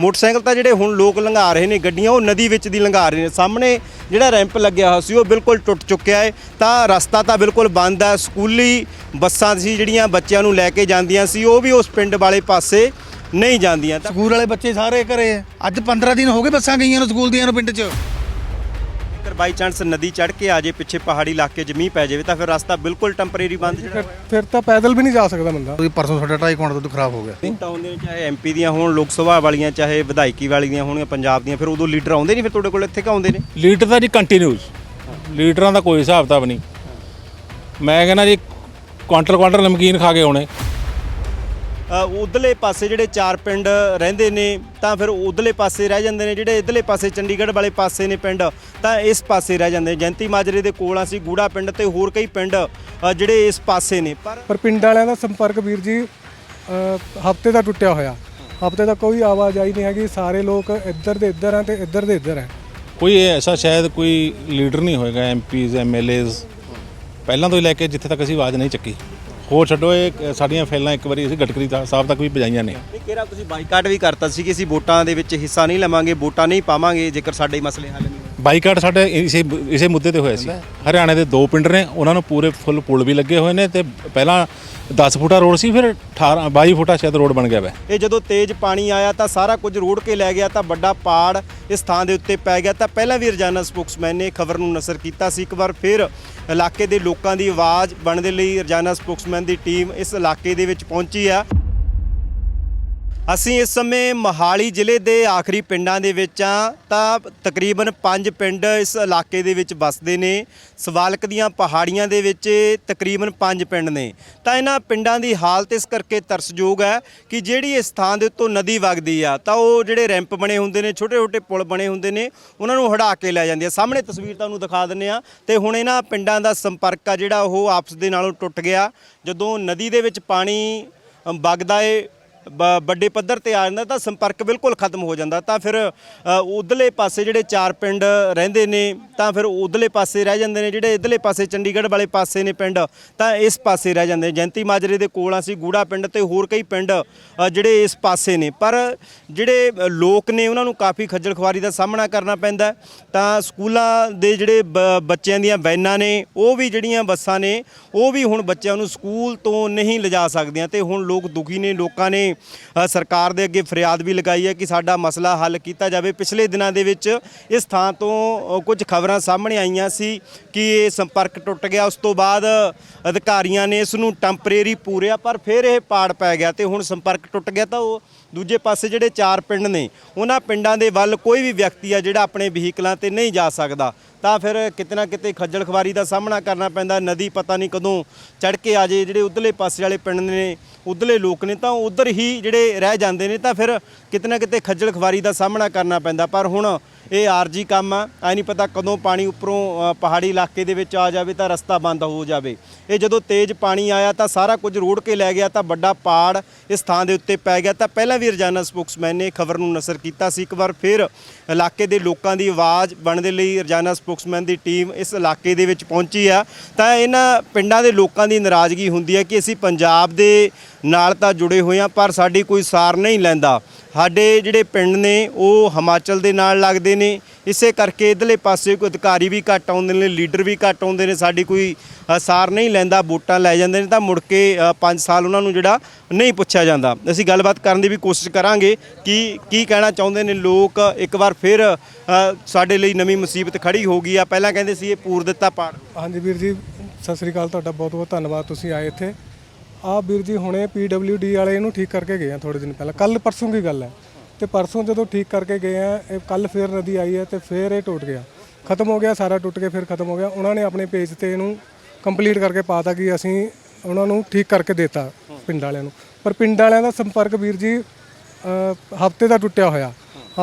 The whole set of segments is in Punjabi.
ਮੋਟਰਸਾਈਕਲ ਤਾਂ ਜਿਹੜੇ ਹੁਣ ਲੋਕ ਲੰਘਾ ਰਹੇ ਨੇ ਗੱਡੀਆਂ, ਉਹ ਨਦੀ ਵਿੱਚ ਦੀ ਲੰਘਾ ਰਹੇ ਨੇ। ਸਾਹਮਣੇ ਜਿਹੜਾ ਰੈਂਪ ਲੱਗਿਆ ਹੋਇਆ ਸੀ, ਉਹ ਬਿਲਕੁਲ ਟੁੱਟ ਚੁੱਕਿਆ ਹੈ। ਤਾਂ ਰਸਤਾ ਤਾਂ ਬਿਲਕੁਲ ਬੰਦ ਹੈ। ਸਕੂਲੀ ਬੱਸਾਂ ਸੀ ਜਿਹੜੀਆਂ ਬੱਚਿਆਂ ਨੂੰ ਲੈ ਕੇ ਜਾਂਦੀਆਂ ਸੀ, ਉਹ ਵੀ ਉਸ ਪਿੰਡ ਵਾਲੇ ਪਾਸੇ ਨਹੀਂ ਜਾਂਦੀਆਂ। ਤਾਂ ਸਕੂਲ ਵਾਲੇ ਬੱਚੇ ਸਾਰੇ ਘਰੇ ਆ। ਅੱਜ 15 ਦਿਨ ਹੋ ਗਏ ਬੱਸਾਂ ਗਈਆਂ ਨੂੰ ਸਕੂਲ ਦੀਆਂ ਨੂੰ ਪਿੰਡ 'ਚ। ਬਾਈ ਚਾਂਸ ਨਦੀ ਚੜ੍ਹ ਕੇ ਆ ਜੇ ਪਿੱਛੇ ਪਹਾੜੀ ਇਲਾਕੇ 'ਚ ਮੀਂਹ ਪੈ ਜਾਵੇ ਤਾਂ ਫਿਰ ਰਸਤਾ ਬਿਲਕੁਲ ਟੈਂਪਰੇਰੀ ਬੰਦ ਜਿਹੜਾ ਫਿਰ ਤਾਂ ਪੈਦਲ ਵੀ ਨਹੀਂ ਜਾ ਸਕਦਾ ਬੰਦਾ। ਤੁਸੀਂ ਪਰਸੋਂ ਸਾਡਾ 2.5 ਕੁਇੰਟਲ ਦੁੱਧ ਖਰਾਬ ਹੋ ਗਿਆ। ਵੋਟਾਂ ਹੁੰਦੀਆਂ ਨੇ ਚਾਹੇ ਐਮਪੀ ਦੀਆਂ ਹੋਣ ਲੋਕ ਸਭਾ ਵਾਲੀਆਂ ਚਾਹੇ ਵਿਧਾਇਕੀ ਵਾਲੀਆਂ ਹੋਣਗੀਆਂ ਪੰਜਾਬ ਦੀਆਂ ਫਿਰ ਉਦੋਂ ਲੀਡਰ ਆਉਂਦੇ ਨਹੀਂ ਫਿਰ ਤੁਹਾਡੇ ਕੋਲ ਇੱਥੇ ਕਿ ਆਉਂਦੇ ਨੇ? ਲੀਡਰ ਤਾਂ ਜੀ ਕੰਟੀਨਿਊਸ ਲੀਡਰਾਂ ਦਾ ਕੋਈ ਹਿਸਾਬ ਤਾਂ ਨਹੀਂ। ਮੈਂ ਕਹਿੰਦਾ ਜੀ ਕੁਆਂਟਲ ਕੁਆਂਟਲ ਨਮਕੀਨ ਖਾ ਕੇ ਆਉਣੇ। ਉਧਰਲੇ ਪਾਸੇ ਜਿਹੜੇ ਚਾਰ ਪਿੰਡ ਰਹਿੰਦੇ ਨੇ ਤਾਂ ਫਿਰ ਉਧਰਲੇ ਪਾਸੇ ਰਹਿ ਜਾਂਦੇ ਨੇ। ਜਿਹੜੇ ਇਧਰਲੇ ਪਾਸੇ ਚੰਡੀਗੜ੍ਹ ਵਾਲੇ ਪਾਸੇ ਨੇ ਪਿੰਡ ਤਾਂ ਇਸ ਪਾਸੇ ਰਹਿ ਜਾਂਦੇ ਨੇ। ਜੈਂਤੀ ਮਾਜਰੇ ਦੇ ਕੋਲ ਅਸੀਂ ਗੂੜਾ ਪਿੰਡ ਤੇ ਹੋਰ ਕਈ ਪਿੰਡ ਜਿਹੜੇ ਇਸ ਪਾਸੇ ਨੇ। ਪਰ ਪਰ ਪਿੰਡ ਵਾਲਿਆਂ ਦਾ ਸੰਪਰਕ ਵੀਰ ਜੀ ਹਫ਼ਤੇ ਦਾ ਟੁੱਟਿਆ ਹੋਇਆ। ਹਫ਼ਤੇ ਦਾ ਕੋਈ ਆਵਾਜਾਈ ਨਹੀਂ ਹੈਗੀ। ਸਾਰੇ ਲੋਕ ਇੱਧਰ ਦੇ ਇੱਧਰ ਆ ਤੇ ਇੱਧਰ ਦੇ ਇੱਧਰ ਹੈ ਕੋਈ ਐਸਾ ਸ਼ਾਇਦ ਕੋਈ ਲੀਡਰ ਨਹੀਂ ਹੋਏਗਾ ਐਮਪੀਜ਼ ਐਮਐਲਏਜ਼ ਪਹਿਲਾਂ ਤੋਂ ਹੀ ਲੈ ਕੇ ਜਿੱਥੇ ਤੱਕ ਅਸੀਂ ਆਵਾਜ਼ ਨਹੀਂ ਚੱਕੀ। ਹੋਰ ਛੱਡੋ, ਇਹ ਸਾਡੀਆਂ ਫੈਲਾਂ ਇੱਕ ਵਾਰੀ ਅਸੀਂ ਗਟਕਰੀ ਦਾ- ਸਾਹਿਬ ਤੱਕ ਵੀ ਪਜਾਈਆਂ ਨੇ। ਇਹ ਕਿਹੜਾ ਤੁਸੀਂ ਬਾਈਕਾਟ ਵੀ ਕਰਤਾ ਸੀ ਕਿ ਅਸੀਂ ਵੋਟਾਂ ਦੇ ਵਿੱਚ ਹਿੱਸਾ ਨਹੀਂ ਲਵਾਂਗੇ, ਵੋਟਾਂ ਨਹੀਂ ਪਾਵਾਂਗੇ, ਜੇਕਰ ਸਾਡੇ ਮਸਲੇ ਹੱਲ ਨਹੀਂ ਬਾਈਕਾਟ ਸਾਡੇ ਇਸੇ ਇਸੇ ਮੁੱਦੇ ਤੇ ਹੋਇਆ ਸੀ। ਹਰਿਆਣੇ ਦੇ ਦੋ ਪਿੰਡ ਨੇ, ਉਹਨਾਂ ਨੂੰ ਪੂਰੇ ਫੁੱਲ ਪੁਲ ਵੀ ਲੱਗੇ ਹੋਏ ਨੇ ਤੇ ਪਹਿਲਾਂ 10 ਫੁੱਟਾ ਰੋਡ ਸੀ, ਫਿਰ 18 22 ਫੁੱਟਾ ਸ਼ਾਇਦ ਰੋਡ ਬਣ ਗਿਆ ਵੈ। ਇਹ ਜਦੋਂ ਤੇਜ਼ ਪਾਣੀ ਆਇਆ ਤਾਂ ਸਾਰਾ ਕੁਝ ਰੋੜ ਕੇ ਲੈ ਗਿਆ, ਤਾਂ ਵੱਡਾ ਪਾੜ ਇਸ ਥਾਂ ਦੇ ਉੱਤੇ ਪੈ ਗਿਆ। ਤਾਂ ਪਹਿਲਾਂ ਵੀ ਰਜਾਨਾ ਸਪੋਕਸਮੈਨ ਨੇ ਖਬਰ ਨੂੰ ਨਸ਼ਰ ਕੀਤਾ ਸੀ। ਇੱਕ ਵਾਰ ਫਿਰ ਇਲਾਕੇ ਦੇ ਲੋਕਾਂ ਦੀ ਆਵਾਜ਼ ਬਣਨ ਦੇ ਲਈ ਰਜਾਨਾ ਸਪੋਕਸਮੈਨ ਦੀ ਟੀਮ ਇਸ ਇਲਾਕੇ ਦੇ ਵਿੱਚ ਪਹੁੰਚੀ ਆ। ਅਸੀਂ ਇਸ ਸਮੇਂ ਮੋਹਾਲੀ ਜ਼ਿਲ੍ਹੇ ਦੇ ਆਖਰੀ ਪਿੰਡਾਂ ਦੇ ਵਿੱਚ ਆ ਤਾਂ ਤਕਰੀਬਨ 5 ਪਿੰਡ ਇਸ ਇਲਾਕੇ ਦੇ ਵਿੱਚ ਵੱਸਦੇ ਨੇ। ਸਵਾਲਕ ਦੀਆਂ ਪਹਾੜੀਆਂ ਦੇ ਵਿੱਚ ਤਕਰੀਬਨ 5 ਪਿੰਡ ਨੇ। ਤਾਂ ਇਹਨਾਂ ਪਿੰਡਾਂ ਦੀ ਹਾਲਤ ਇਸ ਕਰਕੇ ਤਰਸਯੋਗ ਹੈ ਕਿ ਜਿਹੜੀ ਇਸ ਥਾਂ ਦੇ ਉੱਤੋਂ ਨਦੀ ਵਗਦੀ ਆ, ਤਾਂ ਉਹ ਜਿਹੜੇ ਰੈਂਪ ਬਣੇ ਹੁੰਦੇ ਨੇ, ਛੋਟੇ-ਛੋਟੇ ਪੁਲ ਬਣੇ ਹੁੰਦੇ ਨੇ, ਉਹਨਾਂ ਨੂੰ ਹੜਾ ਕੇ ਲੈ ਜਾਂਦੀ ਆ। ਸਾਹਮਣੇ ਤਸਵੀਰ ਤੁਹਾਨੂੰ ਦਿਖਾ ਦਿੰਨੇ ਆ ਤੇ ਹੁਣ ਇਹਨਾਂ ਪਿੰਡਾਂ ਦਾ ਸੰਪਰਕ ਆ ਜਿਹੜਾ ਉਹ ਆਪਸ ਦੇ ਨਾਲੋਂ ਟੁੱਟ ਗਿਆ। ਜਦੋਂ ਨਦੀ ਦੇ ਵਿੱਚ ਪਾਣੀ ਵਗਦਾ ਏ ਵੱਡੇ ਪੱਧਰ ਤੇ ਆ ਜਾਂਦਾ ਤਾਂ ਸੰਪਰਕ ਬਿਲਕੁਲ ਖਤਮ ਹੋ ਜਾਂਦਾ ਤਾਂ ਫਿਰ ਅ, ਉਧਰਲੇ ਪਾਸੇ ਜਿਹੜੇ ਚਾਰ ਪਿੰਡ ਰਹਿੰਦੇ ਨੇ ਤਾਂ ਫਿਰ ਉਧਰਲੇ ਪਾਸੇ ਰਹਿ ਜਾਂਦੇ ਨੇ ਜਿਹੜੇ ਇਧਰਲੇ ਪਾਸੇ ਚੰਡੀਗੜ੍ਹ ਵਾਲੇ ਪਾਸੇ ਨੇ ਪਿੰਡ ਤਾਂ ਇਸ ਪਾਸੇ ਰਹਿ ਜਾਂਦੇ ਨੇ। ਜੈਂਤੀ ਮਾਜਰੇ ਦੇ ਕੋਲ ਅਸੀਂ ਗੂੜਾ ਪਿੰਡ ਤੇ ਹੋਰ ਕਈ ਪਿੰਡ ਜਿਹੜੇ ਇਸ ਪਾਸੇ ਨੇ। ਪਰ ਜਿਹੜੇ ਲੋਕ ਨੇ ਉਹਨਾਂ ਨੂੰ ਕਾਫੀ ਖੱਜਲ ਖੁਆਰੀ ਦਾ ਸਾਹਮਣਾ ਕਰਨਾ ਪੈਂਦਾ। ਤਾਂ ਸਕੂਲਾਂ ਦੇ ਜਿਹੜੇ ਬ- ਬੱਚਿਆਂ ਦੀਆਂ ਵੈਨਾਂ ਨੇ ਉਹ ਵੀ ਜਿਹੜੀਆਂ ਬੱਸਾਂ ਨੇ ਉਹ ਵੀ ਹੁਣ ਬੱਚਿਆਂ ਨੂੰ ਸਕੂਲ ਤੋਂ ਨਹੀਂ ਲਿਜਾ ਸਕਦੀਆਂ ਤੇ ਹੁਣ ਲੋਕ ਦੁਖੀ ਨੇ ਲੋਕਾਂ ਨੇ ਸਰਕਾਰ ਦੇ ਅੱਗੇ ਫਰਿਆਦ ਵੀ ਲਗਾਈ ਹੈ ਕਿ ਸਾਡਾ ਮਸਲਾ ਹੱਲ ਕੀਤਾ ਜਾਵੇ। ਪਿਛਲੇ ਦਿਨਾਂ ਦੇ ਵਿੱਚ ਇਸ ਥਾਂ ਤੋਂ ਕੁਝ ਖਬਰਾਂ ਸਾਹਮਣੇ ਆਈਆਂ ਸੀ ਕਿ ਇਹ ਸੰਪਰਕ ਟੁੱਟ ਗਿਆ। ਉਸ ਤੋਂ ਬਾਅਦ ਅਧਿਕਾਰੀਆਂ ਨੇ ਇਸ ਨੂੰ ਟੈਂਪਰੇਰੀ ਪੂਰਿਆ, ਪਰ ਫਿਰ ਇਹ ਪਾੜ ਪੈ ਗਿਆ ਤੇ ਹੁਣ ਸੰਪਰਕ ਟੁੱਟ ਗਿਆ ਤਾਂ ਉਹ ਦੂਜੇ ਪਾਸੇ ਜਿਹੜੇ ਚਾਰ ਪਿੰਡ ਨੇ, ਉਹਨਾਂ ਪਿੰਡਾਂ ਦੇ ਵੱਲ ਕੋਈ ਵੀ ਵਿਅਕਤੀ ਆ ਜਿਹੜਾ ਆਪਣੇ ਵਹੀਕਲਾਂ ਤੇ ਨਹੀਂ ਜਾ ਸਕਦਾ। ਤਾਂ ਫਿਰ ਕਿਤੇ ਨਾ ਕਿਤੇ ਖੱਜਲ ਖਵਾਰੀ ਦਾ ਸਾਹਮਣਾ ਕਰਨਾ ਪੈਂਦਾ, ਨਦੀ ਪਤਾ ਨਹੀਂ ਕਦੋਂ ਚੜ ਕੇ ਆ ਜੇ, ਜਿਹੜੇ ਉਧਰਲੇ ਪਾਸੇ ਵਾਲੇ ਪਿੰਡ ਨੇ, ਉਧਰਲੇ ਲੋਕ ਨੇ, ਤਾਂ ਉਧਰ ਹੀ ਜਿਹੜੇ ਰਹਿ ਜਾਂਦੇ ਨੇ, ਤਾਂ ਫਿਰ ਕਿਤੇ ਨਾ ਕਿਤੇ ਖੱਜਲ ਖਵਾਰੀ ਦਾ ਸਾਹਮਣਾ ਕਰਨਾ ਪੈਂਦਾ। ਪਰ ਹੁਣ ਇਹ ਆਰਜੀ ਕੰਮ ਆ, ਐ ਨਹੀਂ ਪਤਾ ਕਦੋਂ ਪਾਣੀ ਉੱਪਰੋਂ ਪਹਾੜੀ ਇਲਾਕੇ ਦੇ ਵਿੱਚ ਆ ਜਾਵੇ ਤਾਂ ਰਸਤਾ ਬੰਦ ਹੋ ਜਾਵੇ। ਇਹ ਜਦੋਂ ਤੇਜ਼ ਪਾਣੀ ਆਇਆ ਤਾਂ ਸਾਰਾ ਕੁਝ ਰੋੜ ਕੇ ਲੈ ਗਿਆ, ਤਾਂ ਵੱਡਾ ਪਾੜ ਇਸ ਥਾਂ ਦੇ ਉੱਤੇ ਪੈ ਗਿਆ। ਤਾਂ ਪਹਿਲਾਂ ਵੀ ਰਜਾਨਾ ਸਪੋਕਸਮੈਨ ਨੇ ਖਬਰ ਨੂੰ ਨਸ਼ਰ ਕੀਤਾ ਸੀ। ਇੱਕ ਵਾਰ ਫਿਰ ਇਲਾਕੇ ਦੇ ਲੋਕਾਂ ਦੀ ਆਵਾਜ਼ ਬਣਨ ਦੇ ਲਈ ਰਜਾਨਾ ਸਪੋਕਸਮੈਨ ਦੀ ਟੀਮ ਇਸ ਇਲਾਕੇ ਦੇ ਵਿੱਚ ਪਹੁੰਚੀ ਆ। ਤਾਂ ਇਹਨਾਂ ਪਿੰਡਾਂ ਦੇ ਲੋਕਾਂ ਦੀ ਨਾਰਾਜ਼ਗੀ ਹੁੰਦੀ ਹੈ ਕਿ ਅਸੀਂ ਪੰਜਾਬ ਦੇ ਨਾਲ ਤਾਂ ਜੁੜੇ ਹੋਏ ਆ, ਪਰ ਸਾਡੀ ਕੋਈ ਸਾਰ ਨਹੀਂ ਲੈਂਦਾ। ਸਾਡੇ ਜਿਹੜੇ ਪਿੰਡ ਨੇ, ਉਹ ਹਿਮਾਚਲ ਦੇ ਨਾਲ ਲੱਗਦੇ ਨੇ ਇਸੇ ਕਰਕੇ ਇਧਰਲੇ ਪਾਸੇ ਕੋਈ ਅਧਿਕਾਰੀ ਵੀ ਘੱਟ ਆਉਂਦੇ ਨੇ, ਲੀਡਰ ਵੀ ਘੱਟ ਆਉਂਦੇ ਨੇ, ਸਾਡੀ ਕੋਈ ਸਾਰ ਨਹੀਂ ਲੈਂਦਾ, ਵੋਟਾਂ ਲੈ ਜਾਂਦੇ ਨੇ ਤਾਂ ਮੁੜ ਕੇ 5 ਸਾਲ ਉਹਨਾਂ ਨੂੰ ਜਿਹੜਾ ਨਹੀਂ ਪੁੱਛਿਆ ਜਾਂਦਾ। ਅਸੀਂ ਗੱਲਬਾਤ ਕਰਨ ਦੀ ਵੀ ਕੋਸ਼ਿਸ਼ ਕਰਾਂਗੇ ਕਿ ਕੀ ਕਹਿਣਾ ਚਾਹੁੰਦੇ ਨੇ ਲੋਕ। ਇੱਕ ਵਾਰ ਫਿਰ ਸਾਡੇ ਲਈ ਨਵੀਂ ਮੁਸੀਬਤ ਖੜੀ ਹੋ ਗਈ ਆ। ਪਹਿਲਾਂ ਕਹਿੰਦੇ ਸੀ ਇਹ ਪੂਰ ਦਿੱਤਾ ਪਾੜ ਹਾਂਜੀ ਵੀਰ ਜੀ, ਸਤਿ ਸ੍ਰੀ ਅਕਾਲ, ਤੁਹਾਡਾ ਬਹੁਤ ਬਹੁਤ ਧੰਨਵਾਦ, ਤੁਸੀਂ ਆਏ ਇੱਥੇ। ਆ ਵੀਰ ਜੀ, ਹੁਣੇ ਡੀ ਵਾਲੇ ਇਹਨੂੰ ਠੀਕ ਕਰਕੇ ਗਏ ਆ ਥੋੜੇ ਦਿਨ ਪਹਿਲਾਂ। ਕੱਲ ਪਰਸੋਂ ਦੀ ਗੱਲ ਹੈ। ਤੇ ਪਰਸੋਂ ਜਦੋਂ ਠੀਕ ਕਰਕੇ ਗਏ ਆ, ਇਹ ਕੱਲ ਫੇਰ ਨਦੀ ਆਈ ਹੈ ਤੇ ਫੇਰ ਇਹ ਟੁੱਟ ਗਿਆ। ਖਤਮ ਹੋ ਗਿਆ, ਸਾਰਾ ਟੁੱਟ ਕੇ ਫਿਰ ਖਤਮ ਹੋ ਗਿਆ। ਉਹਨਾਂ ਨੇ ਆਪਣੇ ਪੇਜ ਤੇ ਇਹਨੂੰ ਕੰਪਲੀਟ ਕਰਕੇ ਪਾਤਾ ਕਿ ਅਸੀਂ ਉਹਨਾਂ ਨੂੰ ਠੀਕ ਕਰਕੇ ਦਿੱਤਾ ਪਿੰਡ ਵਾਲਿਆਂ ਨੂੰ। ਪਰ ਪਿੰਡ ਵਾਲਿਆਂ ਦਾ ਸੰਪਰਕ ਵੀਰ ਜੀ ਹਫ਼ਤੇ ਦਾ ਟੁੱਟਿਆ ਹੋਇਆ।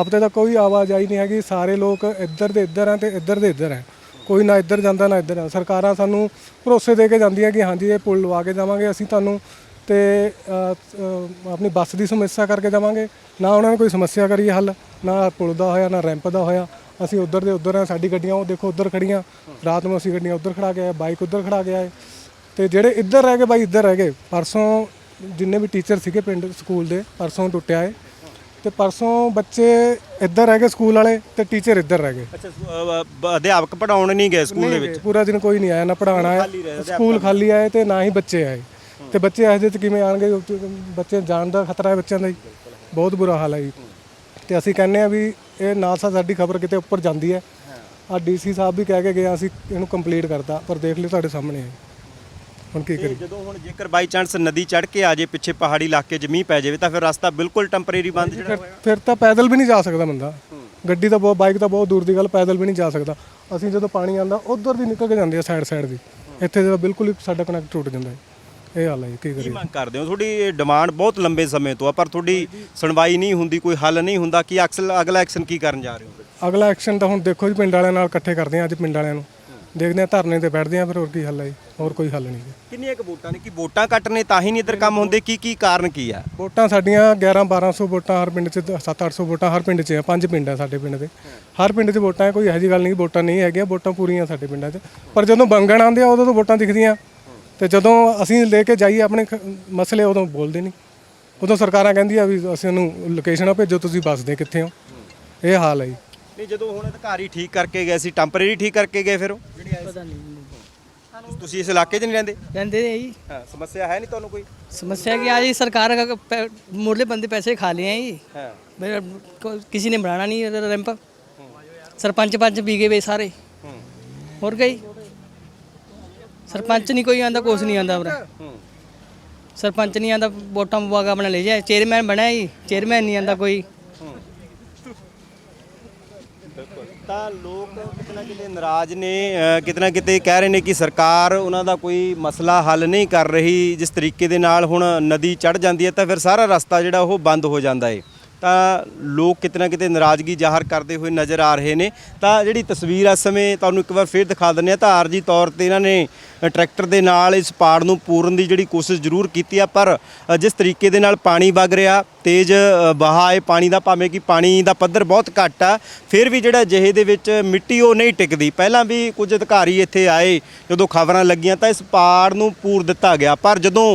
ਹਫ਼ਤੇ ਦਾ ਕੋਈ ਆਵਾਜਾਈ ਨਹੀਂ ਹੈਗੀ। ਸਾਰੇ ਲੋਕ ਇੱਧਰ ਦੇ ਇੱਧਰ ਆ ਤੇ ਇੱਧਰ ਦੇ ਇੱਧਰ ਹੈ ਕੋਈ ਨਾ ਇੱਧਰ ਜਾਂਦਾ, ਨਾ ਇੱਧਰ ਆ। ਸਰਕਾਰਾਂ ਸਾਨੂੰ ਭਰੋਸੇ ਦੇ ਕੇ ਜਾਂਦੀਆਂ ਕਿ ਹਾਂਜੀ, ਇਹ ਪੁਲ ਲਵਾ ਕੇ ਜਾਵਾਂਗੇ। ਅਸੀਂ ਤੁਹਾਨੂੰ ਤੇ ਆਪਣੀ ਬੱਸ ਦੀ ਸਮੱਸਿਆ ਕਰਕੇ ਜਾਵਾਂਗੇ। ਨਾ ਉਹਨਾਂ ਨੇ ਕੋਈ ਸਮੱਸਿਆ ਕਰੀ ਹੱਲ ਨਾ ਪੁਲ ਦਾ ਹੋਇਆ ਨਾ ਰੈਂਪ ਦਾ ਹੋਇਆ। ਅਸੀਂ ਉੱਧਰ ਦੇ ਉੱਧਰ ਆ ਸਾਡੀ ਗੱਡੀਆਂ ਉਹ ਦੇਖੋ ਉੱਧਰ ਖੜੀਆਂ। ਰਾਤ ਨੂੰ ਅਸੀਂ ਗੱਡੀਆਂ ਉੱਧਰ ਖੜਾ ਕੇ ਆਏ ਬਾਈਕ ਉੱਧਰ ਖੜਾ ਕੇ ਆਏ। ਤੇ ਜਿਹੜੇ ਇੱਧਰ ਰਹਿ ਗਏ ਬਾਈ ਇੱਧਰ ਰਹਿ ਗਏ। ਪਰਸੋਂ ਜਿੰਨੇ ਵੀ ਟੀਚਰ ਸੀਗੇ ਪਿੰਡ ਸਕੂਲ ਦੇ ਪਰਸੋਂ ਟੁੱਟਿਆ ਏ ਤੇ ਪਰਸੋਂ ਬੱਚੇ ਇੱਧਰ ਰਹਿ ਗਏ ਸਕੂਲ ਵਾਲੇ ਤੇ ਟੀਚਰ ਇੱਧਰ ਰਹਿ ਗਏ। ਅੱਛਾ ਅਧਿਆਪਕ ਪੜਾਉਣ ਨਹੀਂ ਗਏ ਸਕੂਲ ਦੇ ਵਿੱਚ? ਪੂਰਾ ਦਿਨ ਕੋਈ ਨਹੀਂ ਆਇਆ ਨਾ ਪੜਾਉਣ ਆਇਆ। ਸਕੂਲ ਖਾਲੀ ਆਏ ਤੇ ਨਾ ਹੀ ਬੱਚੇ ਆਏ। ਤੇ ਬੱਚੇ ਇਹੋ ਜਿਹੇ ਚ ਕਿਵੇਂ ਆਣਗੇ ਬੱਚੇ ਜਾਣ ਦਾ ਖਤਰਾ ਹੈ ਬੱਚਿਆਂ ਦਾ ਜੀ ਬਹੁਤ ਬੁਰਾ ਹਾਲ ਹੈ ਜੀ। ਤੇ ਅਸੀਂ ਕਹਿੰਦੇ ਆ ਵੀ ਇਹ ਨਾ ਸਾ ਸਾਡੀ ਖਬਰ ਕਿਤੇ ਉੱਪਰ ਜਾਂਦੀ ਹੈ। ਆ ਡੀਸੀ ਸਾਹਿਬ ਵੀ ਕਹਿ ਕੇ ਗਏ ਅਸੀਂ ਇਹਨੂੰ ਕੰਪਲੀਟ ਕਰਤਾ ਪਰ ਦੇਖ ਲਿਓ ਤੁਹਾਡੇ ਸਾਹਮਣੇ। ਹੈ ਹੁਣ ਕੀ ਕਰੀਏ? ਜਦੋਂ ਹੁਣ ਜੇਕਰ ਬਾਈ ਚਾਂਸ ਨਦੀ ਚੜ ਕੇ ਆ ਜੇ ਪਿੱਛੇ ਪਹਾੜੀ ਇਲਾਕੇ 'ਚ ਮੀਂਹ ਪੈ ਜਾਵੇ ਤਾਂ ਫਿਰ ਰਸਤਾ ਬਿਲਕੁਲ ਟੈਂਪਰੇਰੀ ਬੰਦ ਜਿਹੜਾ ਫਿਰ ਫਿਰ ਤਾਂ ਪੈਦਲ ਵੀ ਨਹੀਂ ਜਾ ਸਕਦਾ ਬੰਦਾ। ਗੱਡੀ ਤਾਂ ਬਹੁਤ ਬਾਈਕ ਤਾਂ ਬਹੁਤ ਦੂਰ ਦੀ ਗੱਲ ਪੈਦਲ ਵੀ ਨਹੀਂ ਜਾ ਸਕਦਾ। ਅਸੀਂ ਜਦੋਂ ਪਾਣੀ ਆਂਦਾ ਉਧਰ ਦੀ ਨਿਕਲ ਕੇ ਜਾਂਦੇ ਆ ਸਾਈਡ ਸਾਈਡ ਦੀ। ਇੱਥੇ ਤਾਂ ਬਿਲਕੁਲ ਹੀ ਸਾਡਾ ਕਨੈਕਟ ਟੁੱਟ ਜਾਂਦਾ ਹੈ। ਇਹ ਹਾਲ ਹੈ ਜੀ, ਕੀ ਕੀ ਕਰੀਏ? ਮੰਗ ਕਰਦੇ ਹੋ? ਤੁਹਾਡੀ ਡਿਮਾਂਡ ਬਹੁਤ ਲੰਬੇ ਸਮੇਂ ਤੋਂ ਆ ਪਰ ਤੁਹਾਡੀ ਸੁਣਵਾਈ ਨਹੀਂ ਹੁੰਦੀ ਕੋਈ ਹੱਲ ਨਹੀਂ ਹੁੰਦਾ ਕੀ ਅਕਸਰ ਅਗਲਾ ਐਕਸ਼ਨ ਕੀ ਕਰਨ ਜਾ ਰਹੇ ਹੋ? ਅਗਲਾ ਐਕਸ਼ਨ ਤਾਂ ਹੁਣ ਦੇਖੋ ਜੀ ਪਿੰਡ ਵਾਲਿਆਂ ਨਾਲ ਇਕੱਠੇ ਕਰਦੇ ਆ ਅੱਜ ਪਿੰਡ ਵਾਲਿਆਂ ਨੂੰ। ਦੇਖਦੇ ਆ ਧਰਨੇ ਤੇ ਬੈਠਦੇ ਆ ਫਿਰ ਹੋਰ ਕੀ ਹੱਲ ਹੈ ਜੀ ਹੋਰ ਕੋਈ ਹੱਲ ਨਹੀਂ ਜੀ। ਕਿੰਨੀਆਂ ਕੁ ਵੋਟਾਂ ਨੇ? ਕੀ ਵੋਟਾਂ ਘੱਟ ਨੇ ਤਾਂ ਹੀ ਨਹੀਂ ਇੱਧਰ ਕੰਮ ਹੁੰਦੇ ਕੀ ਕੀ ਕਾਰਨ ਕੀ ਆ? ਵੋਟਾਂ ਸਾਡੀਆਂ 11 1200 ਵੋਟਾਂ ਹਰ ਪਿੰਡ 'ਚ 7-800 ਵੋਟਾਂ ਹਰ ਪਿੰਡ 'ਚ ਆ ਪੰਜ ਪਿੰਡ ਆ ਸਾਡੇ ਪਿੰਡ ਦੇ। ਹਰ ਪਿੰਡ 'ਚ ਵੋਟਾਂ ਹੈ ਕੋਈ ਇਹੋ ਜਿਹੀ ਗੱਲ ਨਹੀਂ ਵੋਟਾਂ ਨਹੀਂ ਹੈਗੀਆਂ ਵੋਟਾਂ ਪੂਰੀਆਂ ਸਾਡੇ ਪਿੰਡਾਂ 'ਚ। ਪਰ ਜਦੋਂ ਬੰਗਣ ਆਉਂਦੇ ਆ ਉਦੋਂ ਤਾਂ ਵੋਟਾਂ ਦਿਖਦੀਆਂ। ਤੇ ਜਦੋਂ ਅਸੀਂ ਲੈ ਕੇ ਜਾਈਏ ਆਪਣੇ ਖ- ਮਸਲੇ ਉਦੋਂ ਬੋਲਦੇ ਨਹੀਂ ਉਦੋਂ ਸਰਕਾਰਾਂ ਕਹਿੰਦੀਆਂ ਵੀ ਅਸੀਂ ਉਹਨੂੰ ਲੋਕੇਸ਼ਨਾਂ ਭੇਜੋ ਤੁਸੀਂ ਦੱਸਦੇ ਕਿੱਥੇ ਹੋ ਇਹ ਹਾਲ ਹੈ ਜੀ ਨਹੀਂ ਜਦੋਂ ਹੁਣ ਅਧਿਕਾਰੀ ਠੀਕ ਕਰਕੇ ਗਏ ਸੀ ਟੈਂਪਰੇਰੀ ਠੀਕ ਕਰਕੇ ਗਏ ਫਿਰ ਉਹ ਪਤਾ ਨਹੀਂ ਤੁਸੀਂ ਇਸ ਇਲਾਕੇ 'ਚ ਨਹੀਂ ਰਹਿੰਦੇ ਰਹਿੰਦੇ ਨੇ ਜੀ ਹਾਂ ਸਮੱਸਿਆ ਹੈ ਨਹੀਂ ਤੁਹਾਨੂੰ ਕੋਈ समस्या क्या है जी सरकार का पै- मुरले बंदे पैसे खा लिए हैं जी ਹਾਂ मेरा को- किसी ने बनाना नहीं है रैंप सरपंच पंच बीगे वे सारे और गई ਸਰਪੰਚ ਨਹੀਂ ਕੋਈ ਆਂਦਾ ਕੁਛ ਨਹੀਂ ਆਂਦਾ ਵੀਰੇ ਸਰਪੰਚ ਨਹੀਂ ਆਂਦਾ ਵੋਟਾਂ ਪਵਾ ਕੇ ਆਪਣਾ ਲੈ ਜਾਏ। ਚੇਅਰਮੈਨ ਬਣਿਆ ਜੀ ਚੇਅਰਮੈਨ ਨਹੀਂ ਆਂਦਾ ਕੋਈ। ਤਾਂ ਲੋਕ ਕਿਤਨਾ ਕਿਤੇ ਨਾਰਾਜ਼ ਨੇ ਅ, ਕਿਤਨਾ ਕਿਤੇ ਕਹਿ ਰਹੇ ਨੇ ਕਿ ਸਰਕਾਰ ਉਹਨਾਂ ਦਾ ਕੋਈ ਮਸਲਾ ਹੱਲ ਨਹੀਂ ਕਰ ਰਹੀ ਜਿਸ ਤਰੀਕੇ ਦੇ ਨਾਲ ਹੁਣ ਨਦੀ ਚੜ ਜਾਂਦੀ ਹੈ ਤਾਂ ਫਿਰ ਸਾਰਾ ਰਸਤਾ ਜਿਹੜਾ ਉਹ ਬੰਦ ਹੋ ਜਾਂਦਾ ਹੈ ਤਾਂ ਲੋਕ ਕਿਤੇ ਨਾ ਕਿਤੇ ਨਾਰਾਜ਼ਗੀ ਜ਼ਾਹਰ ਕਰਦੇ ਹੋਏ ਨਜ਼ਰ ਆ ਰਹੇ ਨੇ। ਤਾਂ ਜਿਹੜੀ ਤਸਵੀਰ ਆ ਸਮੇਂ ਤੁਹਾਨੂੰ ਇੱਕ ਵਾਰ ਫੇਰ ਦਿਖਾ ਦਿੰਦੇ ਆ ਤਾਂ ਆਰਜੀ ਤੌਰ ਤੇ ਇਹਨਾਂ ਨੇ ਟਰੈਕਟਰ ਦੇ ਨਾਲ ਇਸ ਪਾੜ ਨੂੰ ਪੂਰਨ ਦੀ ਜਿਹੜੀ ਕੋਸ਼ਿਸ਼ ਜ਼ਰੂਰ ਕੀਤੀ ਆ ਪਰ ਜਿਸ ਤਰੀਕੇ ਦੇ ਨਾਲ ਪਾਣੀ ਵਗ ਰਿਹਾ ਤੇਜ਼ ਅ, ਵਹਾਅ ਹੈ ਪਾਣੀ ਦਾ ਭਾਵੇਂ ਕਿ ਪਾਣੀ ਦਾ ਪੱਧਰ ਬਹੁਤ ਘੱਟ ਆ ਫਿਰ ਵੀ ਜਿਹੜਾ ਜਿਹੇ ਦੇ ਵਿੱਚ ਮਿੱਟੀ ਉਹ ਨਹੀਂ ਟਿਕਦੀ। ਪਹਿਲਾਂ ਵੀ ਕੁਝ ਅਧਿਕਾਰੀ ਇੱਥੇ ਆਏ ਜਦੋਂ ਖਬਰਾਂ ਲੱਗੀਆਂ ਤਾਂ ਇਸ ਪਾੜ ਨੂੰ ਪੂਰ ਦਿੱਤਾ ਗਿਆ। ਪਰ ਜਦੋਂ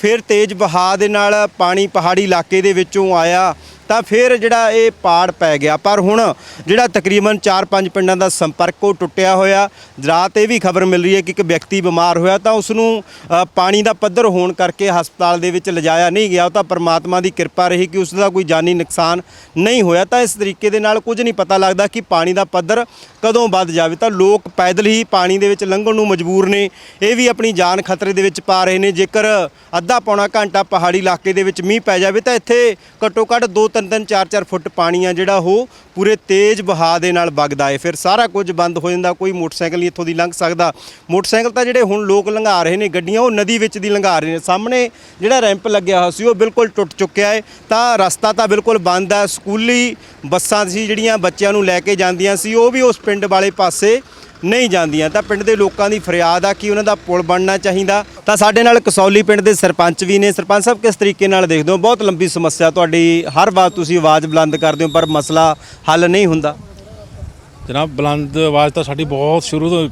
ਫਿਰ ਤੇਜ਼ ਵਹਾਅ ਦੇ ਨਾਲ ਪਾਣੀ ਪਹਾੜੀ ਇਲਾਕੇ ਦੇ ਵਿੱਚੋਂ ਆਇਆ ਤਾਂ ਫਿਰ ਜਿਹੜਾ ਇਹ ਪਾੜ ਪੈ ਗਿਆ। ਪਰ ਹੁਣ ਜਿਹੜਾ ਤਕਰੀਬਨ 4-5 ਪਿੰਡਾਂ ਦਾ ਸੰਪਰਕ ਉਹ ਟੁੱਟਿਆ ਹੋਇਆ। ਰਾਤ ਇਹ ਵੀ ਖਬਰ ਮਿਲ ਰਹੀ ਹੈ ਕਿ ਇੱਕ ਵਿਅਕਤੀ ਬਿਮਾਰ ਹੋਇਆ ਤਾਂ ਉਸ ਨੂੰ ਪਾਣੀ ਦਾ ਪੱਧਰ ਹੋਣ ਕਰਕੇ ਹਸਪਤਾਲ ਦੇ ਵਿੱਚ ਲਿਜਾਇਆ ਨਹੀਂ ਗਿਆ। ਉਹ ਤਾਂ ਪਰਮਾਤਮਾ ਦੀ ਕਿਰਪਾ ਰਹੀ ਕਿ ਉਸ ਦਾ ਕੋਈ ਜਾਨੀ ਨੁਕਸਾਨ ਨਹੀਂ ਹੋਇਆ। ਤਾਂ ਇਸ ਤਰੀਕੇ ਦੇ ਨਾਲ ਕੁਝ ਨਹੀਂ ਪਤਾ ਲੱਗਦਾ ਕਿ ਪਾਣੀ ਦਾ ਪੱਧਰ ਕਦੋਂ ਵੱਧ ਜਾਵੇ। ਤਾਂ ਲੋਕ ਪੈਦਲ ਹੀ ਪਾਣੀ ਦੇ ਵਿੱਚ ਲੰਘਣ ਨੂੰ ਮਜਬੂਰ ਨੇ। ਇਹ ਵੀ ਆਪਣੀ ਜਾਨ ਖਤਰੇ ਦੇ ਵਿੱਚ ਪਾ ਰਹੇ ਨੇ। ਜੇਕਰ ਅੱਧਾ ਪੌਣਾ ਘੰਟਾ ਪਹਾੜੀ ਇਲਾਕੇ ਦੇ ਵਿੱਚ ਮੀਂਹ ਪੈ ਜਾਵੇ ਤਾਂ ਇੱਥੇ ਘੱਟੋ ਘੱਟ 2-3 3 4-4 ਫੁੱਟ ਪਾਣੀ ਆ ਜਿਹੜਾ ਉਹ ਪੂਰੇ ਤੇਜ਼ ਵਹਾਅ ਦੇ ਨਾਲ ਵਗਦਾ ਏ। ਫਿਰ ਸਾਰਾ ਕੁਝ ਬੰਦ ਹੋ ਜਾਂਦਾ, ਕੋਈ ਮੋਟਰਸਾਈਕਲ ਨਹੀਂ ਇੱਥੋਂ ਦੀ ਲੰਘ ਸਕਦਾ। ਮੋਟਰਸਾਈਕਲ ਤਾਂ ਜਿਹੜੇ ਹੁਣ ਲੋਕ ਲੰਘਾ ਰਹੇ ਨੇ ਗੱਡੀਆਂ, ਉਹ ਨਦੀ ਵਿੱਚ ਦੀ ਲੰਘਾ ਰਹੇ ਨੇ। ਸਾਹਮਣੇ ਜਿਹੜਾ ਰੈਂਪ ਲੱਗਿਆ ਹੋਇਆ ਸੀ, ਉਹ ਬਿਲਕੁਲ ਟੁੱਟ ਚੁੱਕਿਆ ਹੈ ਤਾਂ ਰਸਤਾ ਤਾਂ ਬਿਲਕੁਲ ਬੰਦ ਹੈ ਸਕੂਲੀ ਬੱਸਾਂ ਸੀ ਜਿਹੜੀਆਂ ਬੱਚਿਆਂ ਨੂੰ ਲੈ ਕੇ ਜਾਂਦੀਆਂ ਸੀ, ਉਹ ਵੀ ਉਸ ਪਿੰਡ ਵਾਲੇ ਪਾਸੇ ਨਹੀਂ ਜਾਂਦੀਆਂ। ਤਾਂ ਪਿੰਡ ਦੇ ਲੋਕਾਂ ਦੀ ਫਰਿਆਦ ਆ ਕਿ ਉਹਨਾਂ ਦਾ ਪੁਲ ਬਣਨਾ ਚਾਹੀਦਾ। ਤਾਂ ਸਾਡੇ ਨਾਲ ਕਸੌਲੀ ਪਿੰਡ ਦੇ ਸਰਪੰਚ ਵੀ ਨੇ। ਸਰਪੰਚ ਸਾਹਿਬ, ਕਿਸ ਤਰੀਕੇ ਨਾਲ ਦੇਖਦੇ ਹੋ? ਬਹੁਤ ਲੰਬੀ ਸਮੱਸਿਆ ਤੁਹਾਡੀ। ਹਰ ਵਾਰ ਤੁਸੀਂ ਆਵਾਜ਼ ਬੁਲੰਦ ਕਰਦੇ ਹੋ, ਪਰ ਮਸਲਾ ਹੱਲ ਨਹੀਂ ਹੁੰਦਾ। ਜਨਾਬ, ਬੁਲੰਦ ਆਵਾਜ਼ ਤਾਂ ਸਾਡੀ ਬਹੁਤ ਸ਼ੁਰੂ ਤੋਂ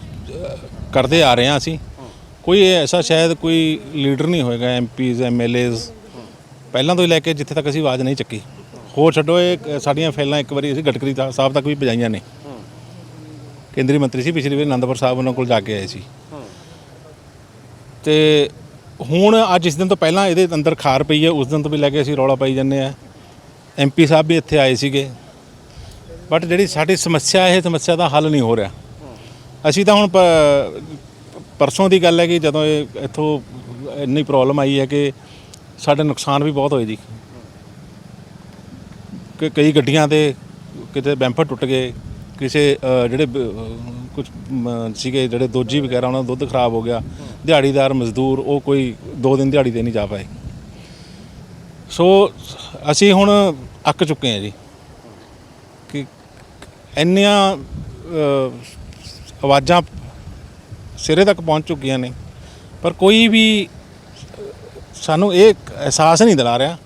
ਕਰਦੇ ਆ ਰਹੇ ਹਾਂ ਅਸੀਂ। ਕੋਈ ਐਸਾ ਸ਼ਾਇਦ ਕੋਈ ਲੀਡਰ ਨਹੀਂ ਹੋਏਗਾ ਐਮਪੀਜ਼ ਐਮਐਲਏਜ਼ ਪਹਿਲਾਂ ਤੋਂ ਹੀ ਲੈ ਕੇ ਜਿੱਥੇ ਤੱਕ ਅਸੀਂ ਆਵਾਜ਼ ਨਹੀਂ ਚੱਕੀ। ਹੋਰ ਛੱਡੋ, ਇਹ ਸਾਡੀਆਂ ਫੈਲਾਂ ਇੱਕ ਵਾਰੀ ਅਸੀਂ ਗਟਕਰੀ ਦਾ- ਸਾਹਿਬ ਤੱਕ ਵੀ ਪਜਾਈਆਂ ਨੇ। ਕੇਂਦਰੀ ਮੰਤਰੀ ਸੀ, ਪਿਛਲੀ ਵਾਰੀ ਆਨੰਦਪੁਰ ਸਾਹਿਬ ਉਹਨਾਂ ਕੋਲ ਜਾ ਕੇ ਆਏ ਸੀ। ਤੇ ਹੁਣ ਅੱਜ ਇਸ ਦਿਨ ਤੋਂ ਪਹਿਲਾਂ ਇਹਦੇ ਅੰਦਰ ਖਾਰ ਪਈ ਹੈ, ਉਸ ਦਿਨ ਤੋਂ ਵੀ ਲੈ ਕੇ ਅਸੀਂ ਰੌਲਾ ਪਾਈ ਜਾਂਦੇ ਆ ਐਮਪੀ ਸਾਹਿਬ ਵੀ ਇੱਥੇ ਆਏ ਸੀਗੇ। ਬਟ ਜਿਹੜੀ ਸਾਡੀ ਸਮੱਸਿਆ, ਇਹ ਸਮੱਸਿਆ ਦਾ ਹੱਲ ਨਹੀਂ ਹੋ ਰਿਹਾ। ਅਸੀਂ ਤਾਂ ਹੁਣ ਪ- ਪਰਸੋਂ ਦੀ ਗੱਲ ਹੈ ਕਿ ਜਦੋਂ ਇਹ ਇੱਥੋਂ ਇੰਨੀ ਪ੍ਰੋਬਲਮ ਆਈ ਹੈ ਕਿ ਸਾਡੇ ਨੁਕਸਾਨ ਵੀ ਬਹੁਤ ਹੋਏ ਜੀ। ਕਿ ਕਈ ਗੱਡੀਆਂ ਦੇ ਕਿਤੇ ਬੈਂਪਰ ਟੁੱਟ ਗਏ। ਕਿਸੇ ਅ, ਜਿਹੜੇ ਕੁਝ ਸੀਗੇ ਜਿਹੜੇ ਦੋਜੀ ਵਗੈਰਾ ਉਹਨਾਂ ਦਾ ਦੁੱਧ ਖਰਾਬ ਹੋ ਗਿਆ। ਦਿਹਾੜੀਦਾਰ ਮਜ਼ਦੂਰ ਉਹ ਕੋਈ 2 ਦਿਨ ਦਿਹਾੜੀ ਤੇ ਨਹੀਂ ਜਾ ਪਾਏ। ਸੋ ਅਸੀਂ ਹੁਣ ਅੱਕ ਚੁੱਕੇ ਹਾਂ ਜੀ। ਕਿ ਇੰਨੀਆਂ ਅ, ਆਵਾਜ਼ਾਂ ਸਿਰੇ ਤੱਕ ਪਹੁੰਚ ਚੁੱਕੀਆਂ ਨੇ। ਪਰ ਕੋਈ ਵੀ ਸਾਨੂੰ ਇਹ ਅਹਿਸਾਸ ਨਹੀਂ ਦਿਲਾ ਰਿਹਾ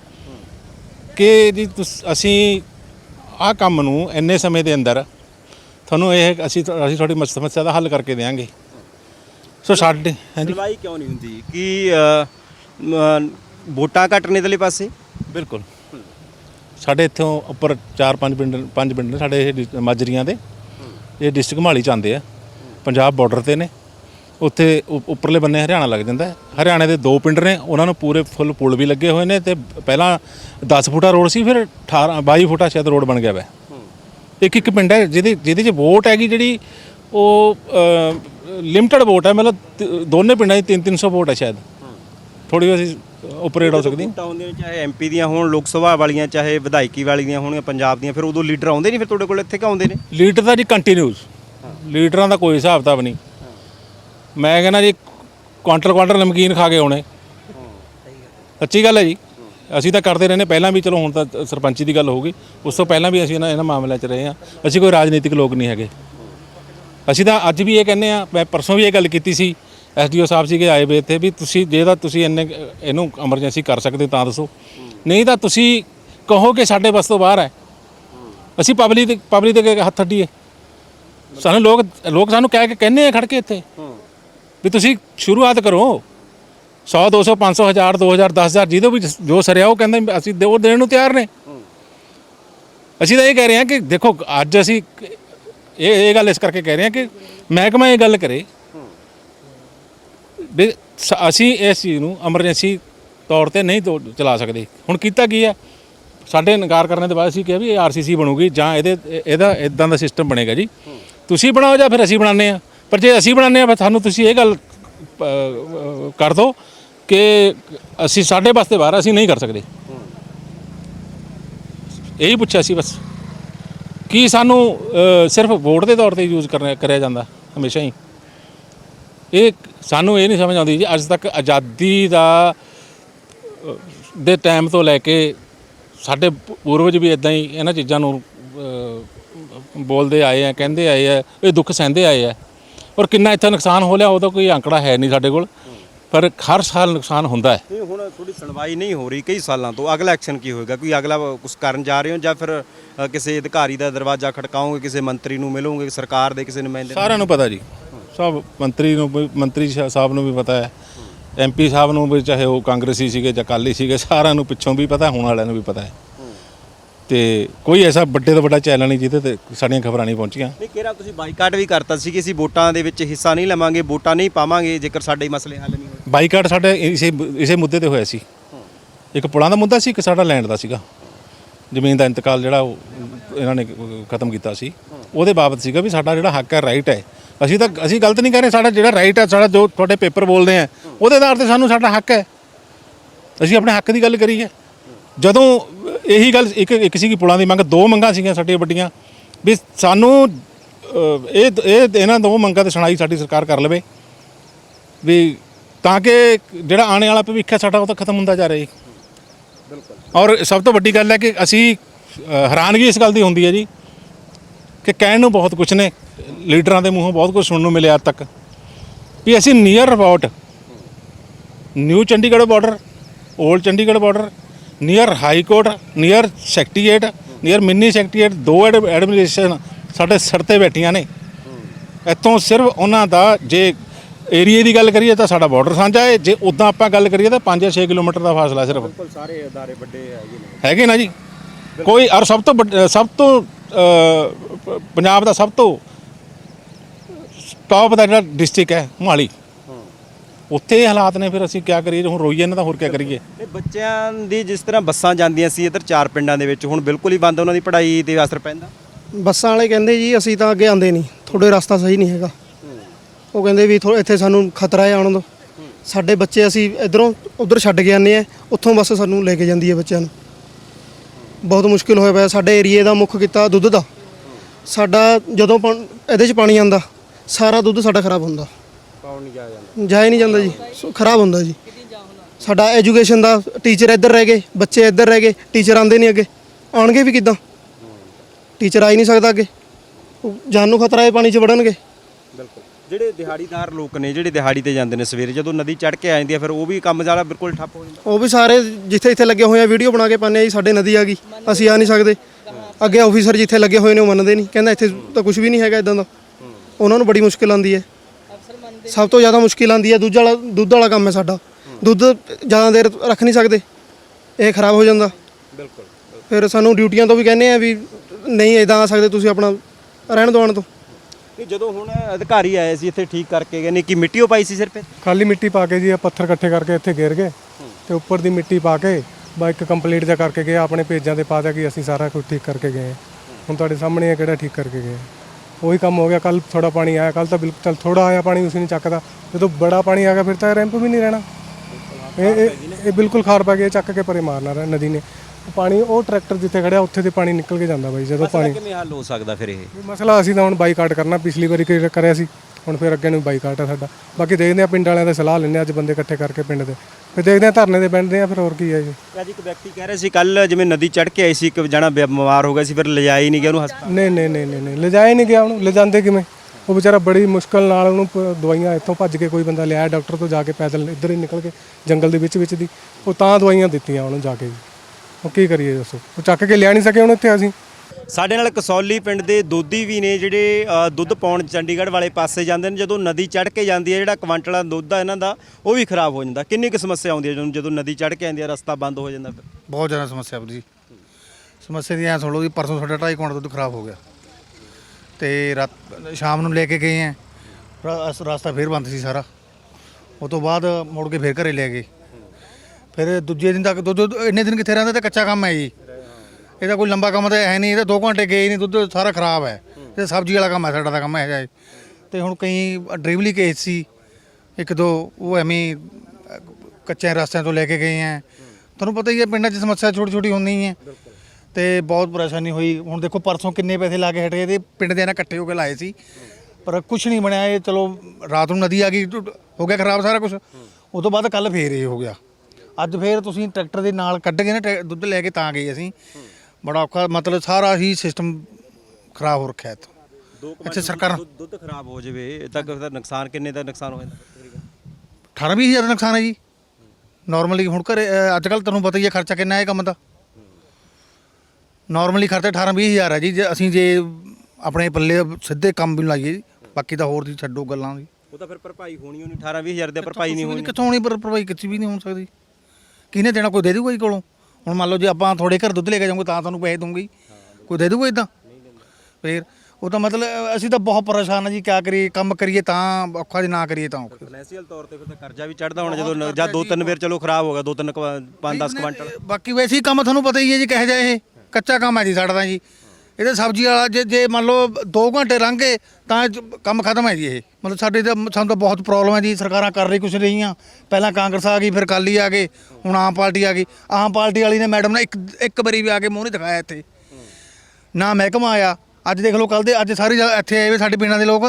ਕਿ ਜੀ ਤੁਸ- ਅਸੀਂ ਆਹ ਕੰਮ ਨੂੰ ਇੰਨੇ ਸਮੇਂ ਦੇ ਅੰਦਰ ਤੁਹਾਨੂੰ ਇਹ ਅਸੀਂ ਅਸੀਂ ਤੁਹਾਡੀ ਮਸ- ਸਮੱਸਿਆ ਦਾ ਹੱਲ ਕਰਕੇ ਦੇਵਾਂਗੇ ਸੋ ਸਾਡੇ ਹਾਂਜੀ। ਸੁਣਵਾਈ ਕਿਉਂ ਨਹੀਂ ਹੁੰਦੀ? ਕਿ ਅ, ਮ, ਵੋਟਾਂ ਘੱਟ ਨੇ ਇਧਰਲੇ ਪਾਸੇ? ਬਿਲਕੁਲ। ਸਾਡੇ ਇੱਥੋਂ ਉੱਪਰ 4-5 ਪਿੰਡ ਪੰਜ ਪਿੰਡ ਨੇ ਸਾਡੇ ਇਹ ਡਿਸ- ਮਾਜਰੀਆਂ ਦੇ। ਇਹ ਡਿਸਟ੍ਰਿਕਟ ਮਹਾਲੀ ਚ ਆਉਂਦੇ ਆ। ਪੰਜਾਬ ਬਾਰਡਰ ਤੇ ਨੇ। ਉੱਥੇ ਉ- ਉੱਪਰਲੇ ਬੰਨੇ ਹਰਿਆਣਾ ਲੱਗ ਜਾਂਦਾ ਹੈ। ਹਰਿਆਣੇ ਦੇ ਦੋ ਪਿੰਡ ਨੇ। ਉਹਨਾਂ ਨੂੰ ਪੂਰੇ ਫੁੱਲ ਪੁਲ ਵੀ ਲੱਗੇ ਹੋਏ ਨੇ ਤੇ ਪਹਿਲਾਂ 10 ਫੁੱਟਾ ਰੋਡ ਸੀ ਫਿਰ 18 22 ਫੁੱਟਾ ਸ਼ਾਇਦ ਰੋਡ ਬਣ ਗਿਆ ਵੈ। ਇੱਕ ਇੱਕ ਪਿੰਡ ਹੈ ਜਿਹਦੇ ਜਿਹਦੇ 'ਚ ਵੋਟ ਹੈਗੀ ਜਿਹੜੀ ਉਹ ਲਿਮਟਿਡ ਵੋਟ ਹੈ ਮਤਲਬ ਦੋਨੇ ਪਿੰਡਾਂ 'ਚ 3-300 ਵੋਟ ਹੈ ਸ਼ਾਇਦ। ਥੋੜੀ ਅਸੀਂ ਆਪਰੇਟ ਹੋ ਸਕਦੀ। ਵੋਟਾਂ ਹੁੰਦੀਆਂ ਚਾਹੇ ਐਮਪੀ ਦੀਆਂ ਹੋਣ ਲੋਕ ਸਭਾ ਵਾਲੀਆਂ ਚਾਹੇ ਵਿਧਾਇਕੀ ਵਾਲੀਆਂ ਹੋਣਗੀਆਂ ਪੰਜਾਬ ਦੀਆਂ ਫਿਰ ਉਦੋਂ ਲੀਡਰ ਆਉਂਦੇ ਨਹੀਂ ਫਿਰ ਤੁਹਾਡੇ ਕੋਲ ਇੱਥੇ ਕਿ ਆਉਂਦੇ ਨੇ? ਲੀਡਰ ਦਾ ਜੀ ਕੰਟੀਨਿਊਸ ਲੀਡਰਾਂ ਦਾ ਕੋਈ ਹਿਸਾਬ ਤਾਂ ਨਹੀਂ। ਮੈਂ ਕਹਿੰਦਾ ਜੀ ਕੁਆਂਟਲ ਕੁਆਂਟਲ ਨਮਕੀਨ ਖਾ ਕੇ ਆਉਣੇ। ਸੱਚੀ ਗੱਲ ਹੈ ਜੀ। ਅਸੀਂ ਤਾਂ ਕਰਦੇ ਰਹਿੰਦੇ ਪਹਿਲਾਂ ਵੀ ਚਲੋ ਹੁਣ ਤਾਂ ਸਰਪੰਚੀ ਦੀ ਗੱਲ ਹੋਊਗੀ ਉਸ ਤੋਂ ਪਹਿਲਾਂ ਵੀ ਅਸੀਂ ਇਹਨਾਂ ਇਹਨਾਂ ਮਾਮਲਿਆਂ 'ਚ ਰਹੇ ਹਾਂ। ਅਸੀਂ ਕੋਈ ਰਾਜਨੀਤਿਕ ਲੋਕ ਨਹੀਂ ਹੈਗੇ। ਅਸੀਂ ਤਾਂ ਅੱਜ ਵੀ ਇਹ ਕਹਿੰਦੇ ਆ ਮੈਂ ਪਰਸੋਂ ਵੀ ਇਹ ਗੱਲ ਕੀਤੀ ਸੀ, ਐਸਡੀਓ ਸਾਹਿਬ ਸੀਗੇ ਆਏ ਵੇ ਇੱਥੇ ਵੀ ਤੁਸੀਂ ਜੇ ਤਾਂ ਤੁਸੀਂ ਇੰਨੇ ਇਹਨੂੰ ਐਮਰਜੈਂਸੀ ਕਰ ਸਕਦੇ ਤਾਂ ਦੱਸੋ। ਨਹੀਂ ਤਾਂ ਤੁਸੀਂ ਕਹੋ ਕਿ ਸਾਡੇ ਬਸ ਤੋਂ ਬਾਹਰ ਹੈ। ਅਸੀਂ ਪਬਲਿਕ ਪਬਲਿਕ ਦੇ ਹੱਥ ਅੱਡੀਏ। ਸਾਨੂੰ ਲੋਕ ਲੋਕ ਸਾਨੂੰ ਕਹਿ ਕੇ ਕਹਿੰਦੇ ਆ ਖੜ ਕੇ ਇੱਥੇ। ਵੀ ਤੁਸੀਂ ਸ਼ੁਰੂਆਤ ਕਰੋ। 100 200 500 1000 2000 10000 ਜਿਹਦੇ ਵੀ ਜੋ ਸਰਿਆ ਉਹ ਕਹਿੰਦੇ ਵੀ ਅਸੀਂ ਦੇ- ਉਹ ਦੇਣ ਨੂੰ ਤਿਆਰ ਨੇ। ਅਸੀਂ ਤਾਂ ਇਹ ਕਹਿ ਰਹੇ ਹਾਂ ਕਿ ਦੇਖੋ, ਅੱਜ ਅਸੀਂ ਇਹ ਇਹ ਗੱਲ ਇਸ ਕਰਕੇ ਕਹਿ ਰਹੇ ਹਾਂ ਕਿ ਮਹਿਕਮਾ ਇਹ ਗੱਲ ਕਰੇ ਵੀ ਅਸੀਂ ਇਸ ਚੀਜ਼ ਨੂੰ ਐਮਰਜੈਂਸੀ ਤੌਰ ਤੇ ਨਹੀਂ ਤੋ- ਚਲਾ ਸਕਦੇ। ਹੁਣ ਕੀਤਾ ਕੀ ਹੈ ਸਾਡੇ ਇਨਕਾਰ ਕਰਨ ਦੇ ਬਾਅਦ ਅਸੀਂ ਕਿਹਾ ਵੀ ਇਹ ਆਰਸੀਸੀ ਬਣੂਗੀ ਜਾਂ ਇਹਦੇ ਇਹਦਾ ਇਦਾਂ ਦਾ ਸਿਸਟਮ ਬਣੇਗਾ ਜੀ। ਤੁਸੀਂ ਬਣਾਓ ਜਾਂ ਫਿਰ ਅਸੀਂ ਬਣਾਉਂਦੇ ਆ ਪਰ ਜੇ ਅਸੀਂ ਬਣਾਉਂਦੇ ਆ ਫਿਰ ਸਾਨੂੰ ਤੁਸੀਂ ਇਹ ਗੱਲ ਕਰ ਦਿਓ ਕਿ ਅਸੀਂ ਸਾਡੇ ਵਾਸਤੇ ਬਾਹਰ ਅਸੀਂ ਨਹੀਂ ਕਰ ਸਕਦੇ। ਇਹੀ ਪੁੱਛਿਆ ਸੀ ਬਸ। ਕੀ ਸਾਨੂੰ ਸਿਰਫ ਵੋਟ ਦੇ ਤੌਰ ਤੇ ਯੂਜ਼ ਕਰਨਾ, ਕਰਿਆ ਜਾਂਦਾ ਹਮੇਸ਼ਾ ਹੀ? ਇਹ ਸਾਨੂੰ ਇਹ ਨਹੀਂ ਸਮਝ ਆਉਂਦੀ ਜੀ, ਅੱਜ ਤੱਕ ਆਜ਼ਾਦੀ ਦਾ ਦੇ ਟਾਈਮ ਤੋਂ ਲੈ ਕੇ ਸਾਡੇ ਪੂਰਵਜ ਵੀ ਇਦਾਂ ਹੀ ਇਹਨਾਂ ਚੀਜ਼ਾਂ ਨੂੰ ਬੋਲਦੇ ਆਏ ਆ, ਕਹਿੰਦੇ ਆਏ ਆ, ਇਹ ਦੁੱਖ ਸਹਿੰਦੇ ਆਏ ਆ। ਔਰ ਕਿੰਨਾ ਇੱਥੇ ਨੁਕਸਾਨ ਹੋ ਲਿਆ ਉਹਦਾ ਕੋਈ ਅੰਕੜਾ ਹੈ ਨਹੀਂ ਸਾਡੇ ਕੋਲ। ਪਰ ਹਰ ਸਾਲ ਨੁਕਸਾਨ ਹੁੰਦਾ ਹੈ। ਨਹੀਂ ਹੁਣ ਥੋੜੀ ਸੁਣਵਾਈ ਨਹੀਂ ਹੋ ਰਹੀ ਕਈ ਸਾਲਾਂ ਤੋਂ। ਅਗਲਾ ਐਕਸ਼ਨ ਕੀ ਹੋਏਗਾ? ਕੋਈ ਅਗਲਾ ਕੁਝ ਕਰਨ ਜਾ ਰਹੇ ਹੋ ਜਾਂ ਫਿਰ ਅ, ਕਿਸੇ ਅਧਿਕਾਰੀ ਦਾ ਦਰਵਾਜ਼ਾ ਖੜਕਾਓਗੇ ਕਿਸੇ ਮੰਤਰੀ ਨੂੰ ਮਿਲੋਗੇ ਸਰਕਾਰ ਦੇ ਕਿਸੇ ਨੁਮਾਇੰਦੇ ਨੂੰ? ਸਾਰਿਆਂ ਨੂੰ ਪਤਾ ਜੀ। ਸਭ ਮੰਤਰੀ ਨੂੰ ਵੀ- ਮੰਤਰੀ ਸ਼ਾ- ਸਾਹਿਬ ਨੂੰ ਵੀ ਪਤਾ ਹੈ। ਐਮਪੀ ਸਾਹਿਬ ਨੂੰ ਵੀ ਚਾਹੇ ਉਹ ਕਾਂਗਰਸੀ ਸੀਗੇ ਜਾਂ ਅਕਾਲੀ ਸੀਗੇ ਸਾਰਿਆਂ ਨੂੰ ਪਿੱਛੋਂ ਵੀ ਪਤਾ ਹੁਣ ਵਾਲਿਆਂ ਨੂੰ ਵੀ ਪਤਾ ਹੈ। ਤੇ ਕੋਈ ਐਸਾ ਵੱਡੇ ਤੋਂ ਵੱਡਾ ਚੈਨਲ ਨਹੀਂ ਜਿਹਦੇ ਤੇ ਸਾਡੀਆਂ ਖਬਰਾਂ ਨਹੀਂ ਪਹੁੰਚੀਆਂ। ਨਹੀਂ ਕਿਹੜਾ ਤੁਸੀਂ ਬਾਈਕਾਟ ਵੀ ਕਰਤਾ ਸੀ ਕਿ ਅਸੀਂ ਵੋਟਾਂ ਦੇ ਵਿੱਚ ਹਿੱਸਾ ਨਹੀਂ ਲਵਾਂਗੇ ਵੋਟਾਂ ਨਹੀਂ ਪਾਵਾਂਗੇ ਜੇਕਰ ਸਾਡੇ ਮਸਲੇ ਹੱਲ ਨਹੀਂ ਹੋਏ। ਬਾਈਕਾਟ ਸਾਡੇ ਇਸੇ ਇਸੇ ਮੁੱਦੇ ਤੇ ਹੋਇਆ ਸੀ। ਇੱਕ ਪੁਲਾਂ ਦਾ ਮੁੱਦਾ ਸੀ ਇੱਕ ਸਾਡਾ ਲੈਂਡ ਦਾ ਸੀਗਾ। ਜ਼ਮੀਨ ਦਾ ਇੰਤਕਾਲ ਜਿਹੜਾ ਉਹ ਇਹਨਾਂ ਨੇ ਖਤਮ ਕੀਤਾ ਸੀ। ਉਹਦੇ ਬਾਬਤ ਸੀਗਾ ਵੀ ਸਾਡਾ ਜਿਹੜਾ ਹੱਕ ਹੈ ਰਾਈਟ ਹੈ। ਅਸੀਂ ਤਾਂ ਅਸੀਂ ਗਲਤ ਨਹੀਂ ਕਰ ਰਹੇ ਸਾਡਾ ਜਿਹੜਾ ਰਾਈਟ ਹੈ ਸਾਡਾ ਜੋ ਤੁਹਾਡੇ ਪੇਪਰ ਬੋਲਦੇ ਆ ਉਹਦੇ ਆਧਾਰ ਤੇ ਸਾਨੂੰ ਸਾਡਾ ਹੱਕ ਹੈ। ਅਸੀਂ ਆਪਣੇ ਹੱਕ ਦੀ ਗੱਲ ਕਰੀਏ। ਜਦੋਂ ਇਹੀ ਗੱਲ ਇੱਕ ਇੱਕ ਸੀਗੀ ਪੁਲਾਂ ਦੀ ਮੰਗ ਦੋ ਮੰਗਾਂ ਸੀਗੀਆਂ ਸਾਡੀਆਂ ਵੱਡੀਆਂ ਵੀ ਸਾਨੂੰ ਇਹ ਇਹ ਇਹਨਾਂ ਦੋ ਮੰਗਾਂ ਤੇ ਸੁਣਾਈ ਸਾਡੀ ਸਰਕਾਰ ਕਰ ਲਵੇ ਵੀ ਤਾਂ ਕਿ ਜਿਹੜਾ ਆਉਣ ਵਾਲਾ ਭਵਿੱਖ ਹੈ ਸਾਡਾ ਉਹ ਤਾਂ ਖਤਮ ਹੁੰਦਾ ਜਾ ਰਿਹਾ ਜੀ। ਬਿਲਕੁਲ। ਔਰ ਸਭ ਤੋਂ ਵੱਡੀ ਗੱਲ ਹੈ ਕਿ ਅਸੀਂ ਹੈਰਾਨਗੀ ਇਸ ਗੱਲ ਦੀ ਹੁੰਦੀ ਹੈ ਜੀ ਕਿ ਕਹਿਣ ਨੂੰ ਬਹੁਤ ਕੁਝ ਨੇ ਲੀਡਰਾਂ ਦੇ ਮੂੰਹੋਂ ਬਹੁਤ ਕੁਝ ਸੁਣਨ ਨੂੰ ਮਿਲਿਆ ਅੱਜ ਤੱਕ ਵੀ ਅਸੀਂ near about new Chandigarh border old Chandigarh border near high court near secretariat near mini secretariat ਦੋ ਐਡਮਿਨਿਸਟ੍ਰੇਸ਼ਨ ਸਾਡੇ ਸਿਰ ਤੇ ਬੈਠੀਆਂ ਨੇ। ਇੱਥੋਂ ਸਿਰਫ ਉਹਨਾਂ ਦਾ ਜੇ ਏਰੀਏ ਦੀ ਗੱਲ ਕਰੀਏ ਤਾਂ ਸਾਡਾ ਬਾਰਡਰ ਸਾਂਝਾ ਹੈ। ਜੇ ਉਦਾਂ ਆਪਾਂ ਗੱਲ ਕਰੀਏ ਤਾਂ 5-6 ਕਿਲੋਮੀਟਰ ਦਾ ਫਾਸਲਾ ਸਿਰਫ। ਬਿਲਕੁਲ ਸਾਰੇ ਅਦਾਰੇ ਵੱਡੇ ਹੈਗੇ ਨੇ। ਹੈਗੇ ਨਾ ਜੀ? ਕੋਈ ਔਰ ਸਭ ਤੋਂ ਵੱਡ- ਸਭ ਤੋਂ ਪੰਜਾਬ ਦਾ ਸਭ ਤੋਂ ਟੌਪ ਦਾ ਜਿਹੜਾ ਡਿਸਟ੍ਰਿਕਟ ਹੈ ਮੋਹਾਲੀ। ਉੱਥੇ ਇਹ ਹਾਲਾਤ ਨੇ ਫਿਰ ਅਸੀਂ ਕੀ ਕਰੀਏ? ਹੁਣ ਰੋਈਏ ਨਾ ਤਾਂ ਹੋਰ ਕੀ ਕਰੀਏ? ਇਹ ਬੱਚਿਆਂ ਦੀ ਜਿਸ ਤਰ੍ਹਾਂ ਬੱਸਾਂ ਜਾਂਦੀਆਂ ਸੀ ਇੱਧਰ ਚਾਰ ਪਿੰਡਾਂ ਦੇ ਵਿੱਚ ਹੁਣ ਬਿਲਕੁਲ ਹੀ ਬੰਦ ਉਹਨਾਂ ਦੀ ਪੜ੍ਹਾਈ ਤੇ ਅਸਰ ਪੈਂਦਾ? ਬੱਸਾਂ ਵਾਲੇ ਕਹਿੰਦੇ ਜੀ ਅਸੀਂ ਤਾਂ ਅੱਗੇ ਆਂਦੇ ਨਹੀਂ ਤੁਹਾਡੇ ਰਸਤਾ ਸਹੀ ਨਹੀਂ ਹੈਗਾ। ਉਹ ਕਹਿੰਦੇ ਵੀ ਥੋ- ਇੱਥੇ ਸਾਨੂੰ ਖਤਰਾ ਹੈ ਆਉਣ ਦਾ ਸਾਡੇ ਬੱਚੇ ਅਸੀਂ ਇਧਰੋਂ ਉਧਰ ਛੱਡ ਕੇ ਆਨੇ ਆ ਉੱਥੋਂ ਬੱਸ ਸਾਨੂੰ ਲੈ ਕੇ ਜਾਂਦੀ ਹੈ ਬੱਚਿਆਂ ਨੂੰ। ਬਹੁਤ ਮੁਸ਼ਕਿਲ ਹੋਇਆ ਪਿਆ ਸਾਡੇ ਏਰੀਏ ਦਾ ਮੁੱਖ ਕਿੱਤਾ ਦੁੱਧ ਦਾ। ਸਾਡਾ ਜਦੋਂ ਪਾਣ- ਇਹਦੇ 'ਚ ਪਾਣੀ ਆਂਦਾ ਸਾਰਾ ਦੁੱਧ ਸਾਡਾ ਖਰਾਬ ਹੁੰਦਾ। ਕੌਣ ਨਹੀਂ ਜਾਇਆ ਜਾਂਦਾ। ਜਾਇਆ ਨਹੀਂ ਜਾਂਦਾ ਜੀ। ਸੋ ਖਰਾਬ ਹੁੰਦਾ ਜੀ। ਸਾਡਾ ਐਜੂਕੇਸ਼ਨ ਦਾ ਟੀਚਰ ਇੱਧਰ ਰਹਿ ਗਏ ਬੱਚੇ ਇੱਧਰ ਰਹਿ ਗਏ ਟੀਚਰ ਆਂਦੇ ਨਹੀਂ ਅੱਗੇ। ਆਉਣਗੇ ਵੀ ਕਿੱਦਾਂ? ਟੀਚਰ ਆ ਹੀ ਨਹੀਂ ਸਕਦਾ ਅੱਗੇ। ਉਹ ਜਾਨ ਨੂੰ ਖਤਰਾ ਹੈ ਪਾਣੀ 'ਚ ਵੜਨਗੇ। ਬਿਲਕੁਲ। ਜਿਹੜੇ ਦਿਹਾੜੀਦਾਰ ਲੋਕ ਨੇ ਜਿਹੜੇ ਦਿਹਾੜੀ ਤੇ ਜਾਂਦੇ ਨੇ ਸਵੇਰੇ ਜਦੋਂ ਨਦੀ ਚੜ੍ਹ ਕੇ ਆ ਜਾਂਦੀ ਹੈ ਫਿਰ ਉਹ ਵੀ ਕੰਮ ਜ਼ਿਆਦਾ ਬਿਲਕੁਲ ਠੱਪ ਹੋ ਜਾਂਦਾ। ਉਹ ਵੀ ਸਾਰੇ ਜਿੱਥੇ ਇੱਥੇ ਲੱਗੇ ਹੋਏ ਆ ਵੀਡੀਓ ਬਣਾ ਕੇ ਪਾਉਂਦੇ ਆ ਜੀ ਸਾਡੇ ਨਦੀ ਆ ਗਈ। ਅਸੀਂ ਆ ਨਹੀਂ ਸਕਦੇ। ਅੱਗੇ ਆਫੀਸਰ ਜਿੱਥੇ ਲੱਗੇ ਹੋਏ ਨੇ ਉਹ ਮੰਨਦੇ ਨਹੀਂ। ਕਹਿੰਦਾ ਇੱਥੇ ਤਾਂ ਕੁਝ ਵੀ ਨਹੀਂ ਹੈਗਾ ਇਦਾਂ ਦਾ। ਉਹਨਾਂ ਨੂੰ ਬੜੀ ਮੁਸ਼ਕਿਲ ਆਉਂਦੀ ਹੈ। ਸਭ ਤੋਂ ਜ਼ਿਆਦਾ ਮੁਸ਼ਕਿਲ ਆਉਂਦੀ ਹੈ ਦੁੱਧ ਵਾਲਾ ਦੁੱਧ ਵਾਲਾ ਕੰਮ ਹੈ ਸਾਡਾ। ਦੁੱਧ ਜ਼ਿਆਦਾ ਦੇਰ ਰੱਖ ਨਹੀਂ ਸਕਦੇ। ਇਹ ਖਰਾਬ ਹੋ ਜਾਂਦਾ। ਬਿਲਕੁਲ ਫਿਰ ਸਾਨੂੰ ਡਿਊਟੀਆਂ ਤੋਂ ਵੀ ਕਹਿੰਦੇ ਆ ਵੀ ਨਹੀਂ ਇਦਾਂ ਆ ਸਕਦੇ ਤੁਸੀਂ ਆਪਣਾ ਰਹਿਣ ਦਿਓ ਆਉਣ ਤੋਂ। ਤੇ ਜਦੋਂ ਹੁਣ ਅਧਿਕਾਰੀ ਆਏ ਸੀ ਇੱਥੇ ਠੀਕ ਕਰਕੇ ਗਏ ਨੇ ਕਿ ਮਿੱਟੀ ਉਹ ਪਾਈ ਸੀ ਸਿਰ ਤੇ ਖਾਲੀ ਮਿੱਟੀ ਪਾ ਕੇ ਜੀ ਇਹ ਪੱਥਰ ਇਕੱਠੇ ਕਰਕੇ ਇੱਥੇ ਗਿਰ ਗਏ। ਤੇ ਉੱਪਰ ਦੀ ਮਿੱਟੀ ਪਾ ਕੇ ਬਾ ਇੱਕ ਕੰਪਲੀਟ ਜਿਹਾ ਕਰਕੇ ਗਏ ਆਪਣੇ ਪੇਜਾਂ ਤੇ ਪਾ ਦਿਆ ਕਿ ਅਸੀਂ ਸਾਰਾ ਕੁਝ ਠੀਕ ਕਰਕੇ ਗਏ। ਹੁਣ ਤੁਹਾਡੇ ਸਾਹਮਣੇ ਹੈ ਕਿਹੜਾ ਠੀਕ ਕਰਕੇ ਗਏ? ਉਹੀ ਕੰਮ ਹੋ ਗਿਆ ਕੱਲ ਥੋੜਾ ਪਾਣੀ ਆਇਆ ਕੱਲ ਤਾਂ ਬਿਲਕੁਲ ਚੱਲ ਥੋੜਾ ਆਇਆ ਪਾਣੀ ਉਸੇ ਨਹੀਂ ਚੱਕਦਾ। ਜਦੋਂ ਬੜਾ ਪਾਣੀ ਆ ਗਿਆ ਫਿਰ ਤਾਂ ਰੈਂਪ ਵੀ ਨਹੀਂ ਰਹਿਣਾ। ਇਹ ਇਹ ਇਹ ਬਿਲਕੁਲ ਖਾਰ ਪਾ ਗਿਆ ਚੱਕ ਕੇ ਪਰੇ ਮਾਰਨਾ ਰ- ਨਦੀ ਨੇ। ਪਾਣੀ ਉਹ ਟਰੈਕਟਰ ਜਿੱਥੇ ਖੜਿਆ ਉੱਥੇ ਤੇ ਪਾਣੀ ਨਿਕਲ ਕੇ ਜਾਂਦਾ ਬਾਈ ਜਦੋਂ ਪਾਣੀ ਕਿਵੇਂ ਹੱਲ ਹੋ ਸਕਦਾ ਫਿਰ ਇਹ? ਇਹ ਮਸਲਾ ਅਸੀਂ ਤਾਂ ਹੁਣ ਬਾਈਕਾਟ ਕਰਨਾ ਪਿਛਲੀ ਵਾਰੀ ਕਰ- ਕਰਿਆ ਸੀ ਹੁਣ ਫਿਰ ਅੱਗੇ ਨੂੰ ਬਾਈਕਾਟ ਆ ਸਾਡਾ। ਬਾਕੀ ਦੇਖਦੇ ਆ ਪਿੰਡ ਵਾਲਿਆਂ ਦਾ ਸਲਾਹ ਲੈਂਦੇ ਹਾਂ ਅੱਜ ਬੰਦੇ ਇਕੱਠੇ ਕਰਕੇ ਪਿੰਡ ਦੇ। ਫਿਰ ਦੇਖਦੇ ਆ ਧਰਨੇ ਦੇ ਬੈਠਦੇ ਆ ਫਿਰ ਹੋਰ ਕੀ ਹੈ ਜੀ। ਅੱਜ ਇੱਕ ਵਿਅਕਤੀ ਕਹਿ ਰਿਹਾ ਸੀ ਕੱਲ ਜਿਵੇਂ ਨਦੀ ਚੜ ਕੇ ਆਈ ਸੀ ਇੱਕ ਜਣਾ ਬਿਮਾਰ ਹੋ ਗਿਆ ਸੀ ਫਿਰ ਹੀ ਨਹੀਂ ਗਿਆ ਉਹਨੂੰ ਹਸਪਤਾਲ। ਨਹੀਂ ਨਹੀਂ ਨਹੀਂ ਨਹੀਂ ਨਹੀਂ ਲਿਜਾਇਆ ਨਹੀਂ ਗਿਆ ਉਹਨੂੰ। ਲਿਜਾਂਦੇ ਕਿਵੇਂ? ਉਹ ਵਿਚਾਰਾ ਬੜੀ ਮੁਸ਼ਕਲ ਨਾਲ ਉਹਨੂੰ ਪ- ਦਵਾਈਆਂ ਇੱਥੋਂ ਭੱਜ ਕੇ ਕੋਈ ਬੰਦਾ ਲਿਆਇਆ ਡਾਕਟਰ ਤੋਂ ਜਾ ਕੇ ਪੈਦਲ ਇੱਧਰ ਹੀ ਨਿਕਲ ਕੇ ਜੰਗਲ ਦੇ ਵਿੱਚ ਵਿੱਚ ਦੀ। ਉਹ ਤਾਂ ਦਵਾਈਆਂ ਦਿੱਤੀਆਂ ਉਹਨੂੰ ਜਾ ਕੇ ਜੀ। ਉਹ ਕੀ ਕਰੀਏ ਦੱਸੋ? ਉਹ ਚੱਕ ਕੇ ਲਿਆ ਨਹੀਂ ਸਕੇ ਹੁਣ ਇੱਥੇ ਅਸੀਂ। ਸਾਡੇ ਨਾਲ ਕਸੌਲੀ ਪਿੰਡ ਦੇ ਦੋਧੀ ਵੀ ਨੇ ਜਿਹੜੇ ਦੁੱਧ ਪਾਉਣ ਚੰਡੀਗੜ੍ਹ ਵਾਲੇ ਪਾਸੇ ਜਾਂਦੇ ਨੇ। ਜਦੋਂ ਨਦੀ ਚੜ ਕੇ ਜਾਂਦੀ ਹੈ, ਜਿਹੜਾ ਕੁਆਂਟਲਾਂ ਦੁੱਧ ਆ ਇਹਨਾਂ ਦਾ, ਉਹ ਵੀ ਖਰਾਬ ਹੋ ਜਾਂਦਾ। ਕਿੰਨੀ ਕੁ ਸਮੱਸਿਆ ਆਉਂਦੀ ਹੈ ਜਦੋਂ ਜਦੋਂ ਨਦੀ ਚੜ ਕੇ ਆਉਂਦੀ ਹੈ, ਰਸਤਾ ਬੰਦ ਹੋ ਜਾਂਦਾ ਫਿਰ? ਬਹੁਤ ਜ਼ਿਆਦਾ ਸਮੱਸਿਆ ਵੀਰ ਜੀ। ਸਮੱਸਿਆ ਦੀ ਐ ਸੁਣ ਲਓ ਵੀ ਪਰਸੋਂ ਸਾਡਾ ਢਾਈ ਕੁਆਂਟਲ ਦੁੱਧ ਖਰਾਬ ਹੋ ਗਿਆ। ਤੇ ਰਾਤ, ਸ਼ਾਮ ਨੂੰ ਲੈ ਕੇ ਗਏ ਆ ਰਸਤਾ ਫੇਰ ਬੰਦ ਸੀ ਸਾਰਾ। ਉਹ ਤੋਂ ਬਾਅਦ ਮੁੜ ਕੇ ਫੇਰ ਘਰੇ ਲੈ ਗਏ। ਫਿਰ ਦੂਜੇ ਦਿਨ ਤੱਕ, ਦੁੱਧ, ਇੰਨੇ ਦਿਨ ਕਿੱਥੇ ਰਹਿੰਦਾ? ਤੇ ਕੱਚਾ ਕੰਮ ਹੈ ਜੀ। ਇਹਦਾ ਕੋਈ ਲੰਬਾ ਕੰਮ ਤਾਂ ਹੈ ਨਹੀਂ ਇਹਦਾ 2 ਘੰਟੇ ਗਏ ਨਹੀਂ ਦੁੱਧ ਸਾਰਾ ਖਰਾਬ ਹੈ। ਤੇ ਸਬਜ਼ੀ ਵਾਲਾ ਕੰਮ ਹੈ ਸਾਡਾ ਤਾਂ ਕੰਮ ਹੈ ਤੇ ਹੁਣ ਕਈ ਡਰਾਈਵਲੀ ਕੇਸ ਸੀ ਇੱਕ ਦੋ ਉਹ ਐਵੇਂ ਕੱਚੇ ਰਸਤਿਆਂ ਤੋਂ ਲੈ ਕੇ ਗਏ ਆ ਤੁਹਾਨੂੰ ਪਤਾ ਹੀ ਹੈ ਪਿੰਡਾਂ 'ਚ ਸਮੱਸਿਆ ਛੋਟੀ ਛੋਟੀ ਹੁੰਦੀ ਹੀ ਤੇ ਬਹੁਤ ਪਰੇਸ਼ਾਨੀ ਹੋਈ। ਹੁਣ ਦੇਖੋ ਪਰਸੋਂ ਕਿੰਨੇ ਪੈਸੇ ਲਾ ਕੇ ਹਟੇ ਤੇ ਪਿੰਡ ਦੇ ਨਾਲ ਇਕੱਠੇ ਹੋ ਕੇ ਲਾਏ ਸੀ। ਪਰ ਕੁਝ ਨਹੀਂ ਬਣਿਆ ਇਹ ਚਲੋ ਰਾਤ ਨੂੰ ਨਦੀ ਆ ਗਈ ਹੋ ਗਿਆ ਖਰਾਬ ਸਾਰਾ ਕੁਝ ਉਸ ਤੋਂ ਬਾਅਦ ਕੱਲ ਫੇਰ ਇਹ ਹੋ ਗਿਆ। ਅੱਜ ਫੇਰ ਤੁਸੀਂ ਟਰੈਕਟਰ ਦੇ ਨਾਲ ਕੱਢ ਕੇ ਨਾ ਦੁੱਧ ਲੈ ਕੇ ਤਾਂ ਗਏ ਅਸੀਂ। ਬੜਾ ਔਖਾ ਮਤਲਬ ਸਾਰਾ ਹੀ ਸਿਸਟਮ ਖਰਾਬ ਹੋ ਰੱਖਿਆ ਇੱਥੋਂ। ਦੋ ਅੱਛਾ ਸਰਕਾਰਾਂ ਦੁੱਧ ਦੁੱਧ ਖਰਾਬ ਹੋ ਜਾਵੇ ਤਾਂ ਦਾ ਨੁਕਸਾਨ ਕਿੰਨੇ ਦਾ ਨੁਕਸਾਨ ਹੋ ਜਾਂਦਾ ਤਕਰੀਬਨ? 18 ਵੀਹ ਹਜ਼ਾਰ ਦਾ ਨੁਕਸਾਨ ਹੈ ਜੀ। ਨਾਰਮਲੀ ਹੁਣ ਘਰੇ ਅ, ਅੱਜ ਕੱਲ ਤੁਹਾਨੂੰ ਪਤਾ ਹੀ ਹੈ ਖਰਚਾ ਕਿੰਨਾ ਹੈ ਕੰਮ ਦਾ। ਨਾਰਮਲੀ ਖਰਚਾ 18 ਵੀਹ ਹਜ਼ਾਰ ਹੈ ਜੀ ਜੇ ਅਸੀਂ ਜੇ ਆਪਣੇ ਪੱਲੇ ਸਿੱਧੇ ਕੰਮ ਵੀ ਲਾਈਏ ਜੀ, ਬਾਕੀ ਤਾਂ ਹੋਰ ਦੀ ਛੱਡੋ ਗੱਲਾਂ ਦੀ ਉਹ ਤਾਂ ਫਿਰ ਭਰਪਾਈ ਹੋਣੀ ਹੋਣੀ 18 20000 ਦੇ ਭਰਪਾਈ ਨਹੀਂ ਹੋਣੀ। ਕਿੱਥੋਂ ਹੋਣੀ ਪਰ ਭਰਪਾਈ ਕਿੱਥੇ ਵੀ ਨਹੀਂ ਹੋ ਸਕਦੀ। ਕਿਹਨੇ ਦੇਣਾ ਕੋਈ ਦੇ ਦੂਗਾ ਜੀ ਕੋਲੋਂ? ਹੁਣ ਮੰਨ ਲਓ ਜੇ ਆਪਾਂ ਥੋੜੇ ਘਰ ਦੁੱਧ ਲੈ ਕੇ ਜਾਵਾਂਗੇ ਤਾਂ ਤੁਹਾਨੂੰ ਪੈਸੇ ਦੂੰਗੀ ਕੋਈ ਦੇ ਦੂਗਾ ਇਦਾਂ ਫੇਰ ਉਹ ਤਾਂ ਮਤਲਬ ਅਸੀਂ ਤਾਂ ਬਹੁਤ ਪਰੇਸ਼ਾਨ ਆ ਜੀ ਕਿਆ ਕਰੀਏ ਕੰਮ ਕਰੀਏ ਤਾਂ ਔਖਾ ਜੇ ਨਾ ਕਰੀਏ ਤਾਂ ਔਖਾ। ਫਾਈਨੈਂਸ਼ੀਅਲ ਤੌਰ ਤੇ ਫਿਰ ਤਾਂ ਕਰਜ਼ਾ ਵੀ ਚੜਦਾ ਹੁਣ ਜਦੋਂ ਜਾਂ ਦੋ ਤਿੰਨ ਵਾਰ ਚਲੋ ਖਰਾਬ ਹੋ ਗਿਆ ਦੋ ਤਿੰਨ 5-10 ਕੁਆਂਟਲ। ਬਾਕੀ ਵੈਸੇ ਹੀ ਕੰਮ ਤੁਹਾਨੂੰ ਪਤਾ ਹੀ ਹੈ ਜੀ ਕਹੇ ਜਾਏ ਇਹ। ਕੱਚਾ ਕੰਮ ਹੈ ਜੀ ਸਾਡਾ ਤਾਂ ਜੀ। ਇਹਦੇ ਸਬਜ਼ੀ ਵਾਲਾ ਜੇ ਜੇ ਮੰਨ ਲਓ 2 ਘੰਟੇ ਲੰਘੇ ਤਾਂ ਇਹ ਕੰਮ ਖਤਮ ਹੈ ਜੀ ਇਹ। ਮਤਲਬ ਸਾਡੇ ਤਾਂ ਸਾਨੂੰ ਤਾਂ ਬਹੁਤ ਪ੍ਰੋਬਲਮ ਹੈ ਜੀ, ਸਰਕਾਰਾਂ ਕਰ ਰਹੀ ਕੁਛ ਰਹੀਆਂ। ਪਹਿਲਾਂ ਕਾਂਗਰਸ ਆ ਗਈ, ਫਿਰ ਕਾਲੀ ਆ ਗਏ, ਹੁਣ ਆਮ ਪਾਰਟੀ ਆ ਗਈ। ਆਮ ਪਾਰਟੀ ਵਾਲੀ ਨੇ ਮੈਡਮ ਨੇ ਇੱਕ ਇੱਕ ਵਾਰੀ ਵੀ ਆ ਕੇ ਮੂੰਹ ਨਹੀਂ ਦਿਖਾਇਆ ਇੱਥੇ। ਨਾ ਮਹਿਕਮਾ ਆਇਆ। ਅੱਜ ਦੇਖ ਲਓ ਕੱਲ ਦੇ, ਅੱਜ ਸਾਰੇ ਜਗ੍ਹਾ ਇੱਥੇ ਆਏ ਹੋਏ ਸਾਡੇ ਪਿੰਡਾਂ ਦੇ ਲੋਕ।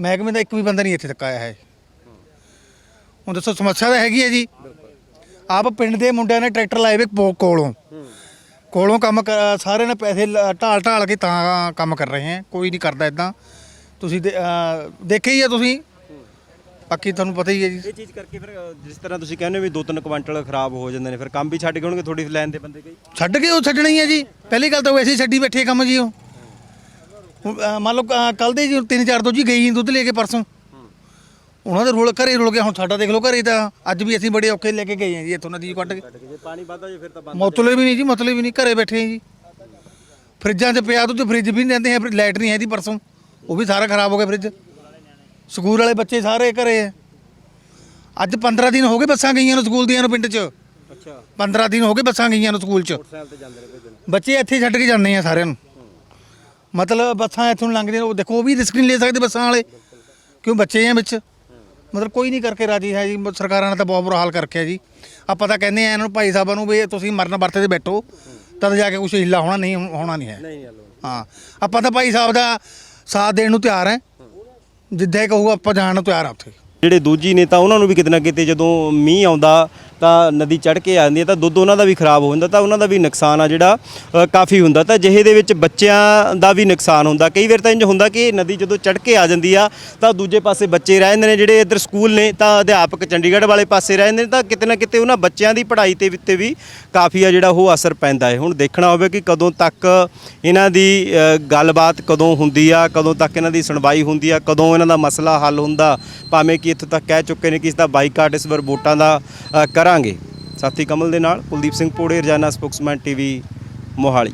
ਮਹਿਕਮੇ ਦਾ ਇੱਕ ਵੀ ਬੰਦਾ ਨਹੀਂ ਇੱਥੇ ਤੱਕ ਆਇਆ ਹੈ। ਹੁਣ ਦੱਸੋ, ਸਮੱਸਿਆ ਤਾਂ ਹੈਗੀ ਹੈ ਜੀ। ਆਪ ਪਿੰਡ ਦੇ ਮੁੰਡਿਆਂ ਨੇ ਟਰੈਕਟਰ ਲਾਏ ਵੇ ਪੋ- ਕੋਲੋਂ। ਕੋਲੋਂ ਕੰਮ ਕ- ਸਾਰੇ ਨੇ ਪੈਸੇ ਢਾਲ ਢਾਲ ਕੇ ਤਾਂ ਕੰਮ ਕਰ ਰਹੇ ਹੈ। ਕੋਈ ਨਹੀਂ ਕਰਦਾ ਇਦਾਂ ਤੁਸੀਂ ਦੇ- ਦੇਖਿਆ ਹੀ ਆ ਤੁਸੀਂ? ਬਾਕੀ ਤੁਹਾਨੂੰ ਪਤਾ ਹੀ ਹੈ ਜੀ। ਇਹ ਚੀਜ਼ ਕਰਕੇ ਫਿਰ ਜਿਸ ਤਰ੍ਹਾਂ ਤੁਸੀਂ ਕਹਿੰਦੇ ਹੋ ਵੀ ਦੋ ਤਿੰਨ ਕੁਆਂਟਲ ਖਰਾਬ ਹੋ ਜਾਂਦੇ ਨੇ ਫਿਰ ਕੰਮ ਵੀ ਛੱਡ ਕੇ ਹੋਣਗੇ ਥੋੜੀ ਲਾਈਨ ਦੇ ਬੰਦੇ ਕਈ? ਛੱਡ ਕੇ ਉਹ ਛੱਡਣਾ ਹੀ ਜੀ। ਪਹਿਲੀ ਗੱਲ ਤਾਂ ਵੈਸੇ ਛੱਡੀ ਬੈਠੇ ਕੰਮ ਜੀ ਉਹ। ਮੰਨ ਲਓ ਕੱਲ ਦੇ ਜੀ ਤਿੰਨ ਚਾਰ ਤੋਂ ਜੀ ਗਈ ਦੁੱਧ ਲੈ ਕੇ ਪਰਸੋਂ। ਉਹਨਾਂ ਦੇ ਰੋਲ ਘਰੇ ਰੁਲ ਗਿਆ ਹੁਣ ਸਾਡਾ ਦੇਖ ਲਓ ਘਰੇ ਤਾਂ ਅੱਜ ਵੀ ਅਸੀਂ ਬੜੇ ਔਖੇ ਲੈ ਕੇ ਗਏ ਹਾਂ ਜੀ ਇੱਥੋਂ ਨਦੀ ਕੱਢ ਕੇ। ਪਾਣੀ ਵੱਧਦਾ ਜੇ ਫਿਰ ਤਾਂ ਬੰਦ ਮਤਲਬ ਵੀ ਨਹੀਂ ਜੀ ਮਤਲਬ ਵੀ ਨਹੀਂ ਘਰੇ ਬੈਠੇ ਹਾਂ ਜੀ। ਫਰਿੱਜਾਂ 'ਚ ਪਿਆ ਦੁੱਧ ਫਰਿੱਜ ਵੀ ਨਹੀਂ ਰਹਿੰਦੇ ਹੈ ਲਾਈਟ ਨਹੀਂ ਹੈ ਦੀ ਪਰਸੋਂ। ਉਹ ਵੀ ਸਾਰਾ ਖਰਾਬ ਹੋ ਗਿਆ ਫਰਿੱਜ। ਸਕੂਲ ਵਾਲੇ ਬੱਚੇ ਸਾਰੇ ਘਰੇ ਅੱਜ 15 ਦਿਨ ਹੋ ਗਏ ਬੱਸਾਂ ਗਈਆਂ ਨੂੰ ਸਕੂਲ ਦੀਆਂ ਨੂੰ ਪਿੰਡ 'ਚ। ਅੱਛਾ। 15 ਦਿਨ ਹੋ ਗਏ ਬੱਸਾਂ ਗਈਆਂ ਨੂੰ ਸਕੂਲ 'ਚ। ਤੇ ਜਾਂਦੇ ਬੱਚੇ ਇੱਥੇ ਛੱਡ ਕੇ ਜਾਂਦੇ ਆ ਸਾਰਿਆਂ ਨੂੰ। ਮਤਲਬ ਬੱਸਾਂ ਇੱਥੋਂ ਲੰਘਦੀਆਂ ਉਹ ਦੇਖੋ ਉਹ ਵੀ ਰਿਸਕ ਨਹੀਂ ਲੈ ਸਕਦੇ ਬੱਸਾਂ ਵਾਲੇ। ਕਿਉਂ? ਬੱਚੇ ਆ ਵਿੱਚ। ਮਤਲਬ ਕੋਈ ਨਹੀਂ ਕਰਕੇ ਰਾਜੀ ਹੈ ਜੀ। ਸਰਕਾਰਾਂ ਨੇ ਤਾਂ ਬਹੁਤ ਬੁਰਾ ਹਾਲ ਕਰਕੇ ਜੀ। ਆਪਾਂ ਤਾਂ ਕਹਿੰਦੇ ਆ ਇਹਨਾਂ ਨੂੰ ਭਾਈ ਸਾਹਿਬਾਂ ਨੂੰ ਵੀ ਤੁਸੀਂ ਮਰਨ ਵਰਤੇ ਤੇ ਬੈਠੋ। ਤਦ ਜਾ ਕੇ ਕੁਝ ਹਿੱਲਾ ਹੋਣਾ ਨਹੀਂ ਹੋਣਾ ਨਹੀਂ ਹੈ। ਨਹੀਂ ਹਾਂ। ਆਪਾਂ ਤਾਂ ਭਾਈ ਸਾਹਿਬ ਦਾ ਸਾਥ ਦੇਣ ਨੂੰ ਤਿਆਰ ਹੈ। ਜਿੱਦਾਂ ਹੀ ਕਹੂਗਾ ਆਪਾਂ ਜਾਣ ਨੂੰ ਤਿਆਰ ਆ ਉੱਥੇ। ਜਿਹੜੇ ਦੂਜੀ ਨੇ ਤਾਂ ਉਹਨਾਂ ਨੂੰ ਵੀ ਕਿਤੇ ਨਾ ਕਿਤੇ ਜਦੋਂ ਮੀਂਹ ਆਉਂਦਾ ਤਾਂ ਨਦੀ ਚੜ ਕੇ ਆ ਜਾਂਦੀ ਹੈ ਤਾਂ ਦੁੱਧ ਉਹਨਾਂ ਦਾ ਵੀ ਖਰਾਬ ਹੋ ਜਾਂਦਾ ਤਾਂ ਉਹਨਾਂ ਦਾ ਵੀ ਨੁਕਸਾਨ ਆ ਜਿਹੜਾ ਕਾਫੀ ਹੁੰਦਾ ਤਾਂ ਜਿਹੇ ਦੇ ਵਿੱਚ ਬੱਚਿਆਂ ਦਾ ਵੀ ਨੁਕਸਾਨ ਹੁੰਦਾ। ਕਈ ਵਾਰ ਤਾਂ ਇੰਜ ਹੁੰਦਾ ਕਿ ਨਦੀ ਜਦੋਂ ਚੜ ਕੇ ਆ ਜਾਂਦੀ ਆ ਤਾਂ ਦੂਜੇ ਪਾਸੇ ਬੱਚੇ ਰਹਿ ਜਾਂਦੇ ਨੇ, ਜਿਹੜੇ ਇੱਧਰ ਸਕੂਲ ਨੇ ਤਾਂ ਅਧਿਆਪਕ ਚੰਡੀਗੜ੍ਹ ਵਾਲੇ ਪਾਸੇ ਰਹਿ ਜਾਂਦੇ ਨੇ ਤਾਂ ਕਿਤੇ ਨਾ ਕਿਤੇ ਉਹਨਾਂ ਬੱਚਿਆਂ ਦੀ ਪੜ੍ਹਾਈ ਤੇ ਉੱਤੇ ਵੀ ਕਾਫੀ ਆ ਜਿਹੜਾ ਉਹ ਅਸਰ ਪੈਂਦਾ ਹੈ। ਹੁਣ ਦੇਖਣਾ ਹੋਵੇ ਕਿ ਕਦੋਂ ਤੱਕ ਇਹਨਾਂ ਦੀ ਗੱਲਬਾਤ ਕਦੋਂ ਹੁੰਦੀ ਆ, ਕਦੋਂ ਤੱਕ ਇਹਨਾਂ ਦੀ ਸੁਣਵਾਈ ਹੁੰਦੀ ਆ, ਕਦੋਂ ਇਹਨਾਂ ਦਾ ਮਸਲਾ ਹੱਲ ਹੁੰਦਾ, ਭਾਵੇਂ ਕਿ ਕਿ ਇੱਥੋਂ ਤੱਕ ਕਹਿ ਚੁੱਕੇ ਨੇ ਕਿ ਇਸ ਦਾ ਬਾਈਕਾਟ ਇਸ ਵਾਰ ਵੋਟਾਂ ਦਾ ਅ, ਕਰਾਂਗੇ। ਸਾਥੀ ਕਮਲ ਦੇ ਨਾਲ ਕੁਲਦੀਪ ਸਿੰਘ ਪੋੜੇ ਰਜਾਨਾ ਸਪੋਕਸਮੈਨ ਟੀਵੀ ਮੋਹਾਲੀ।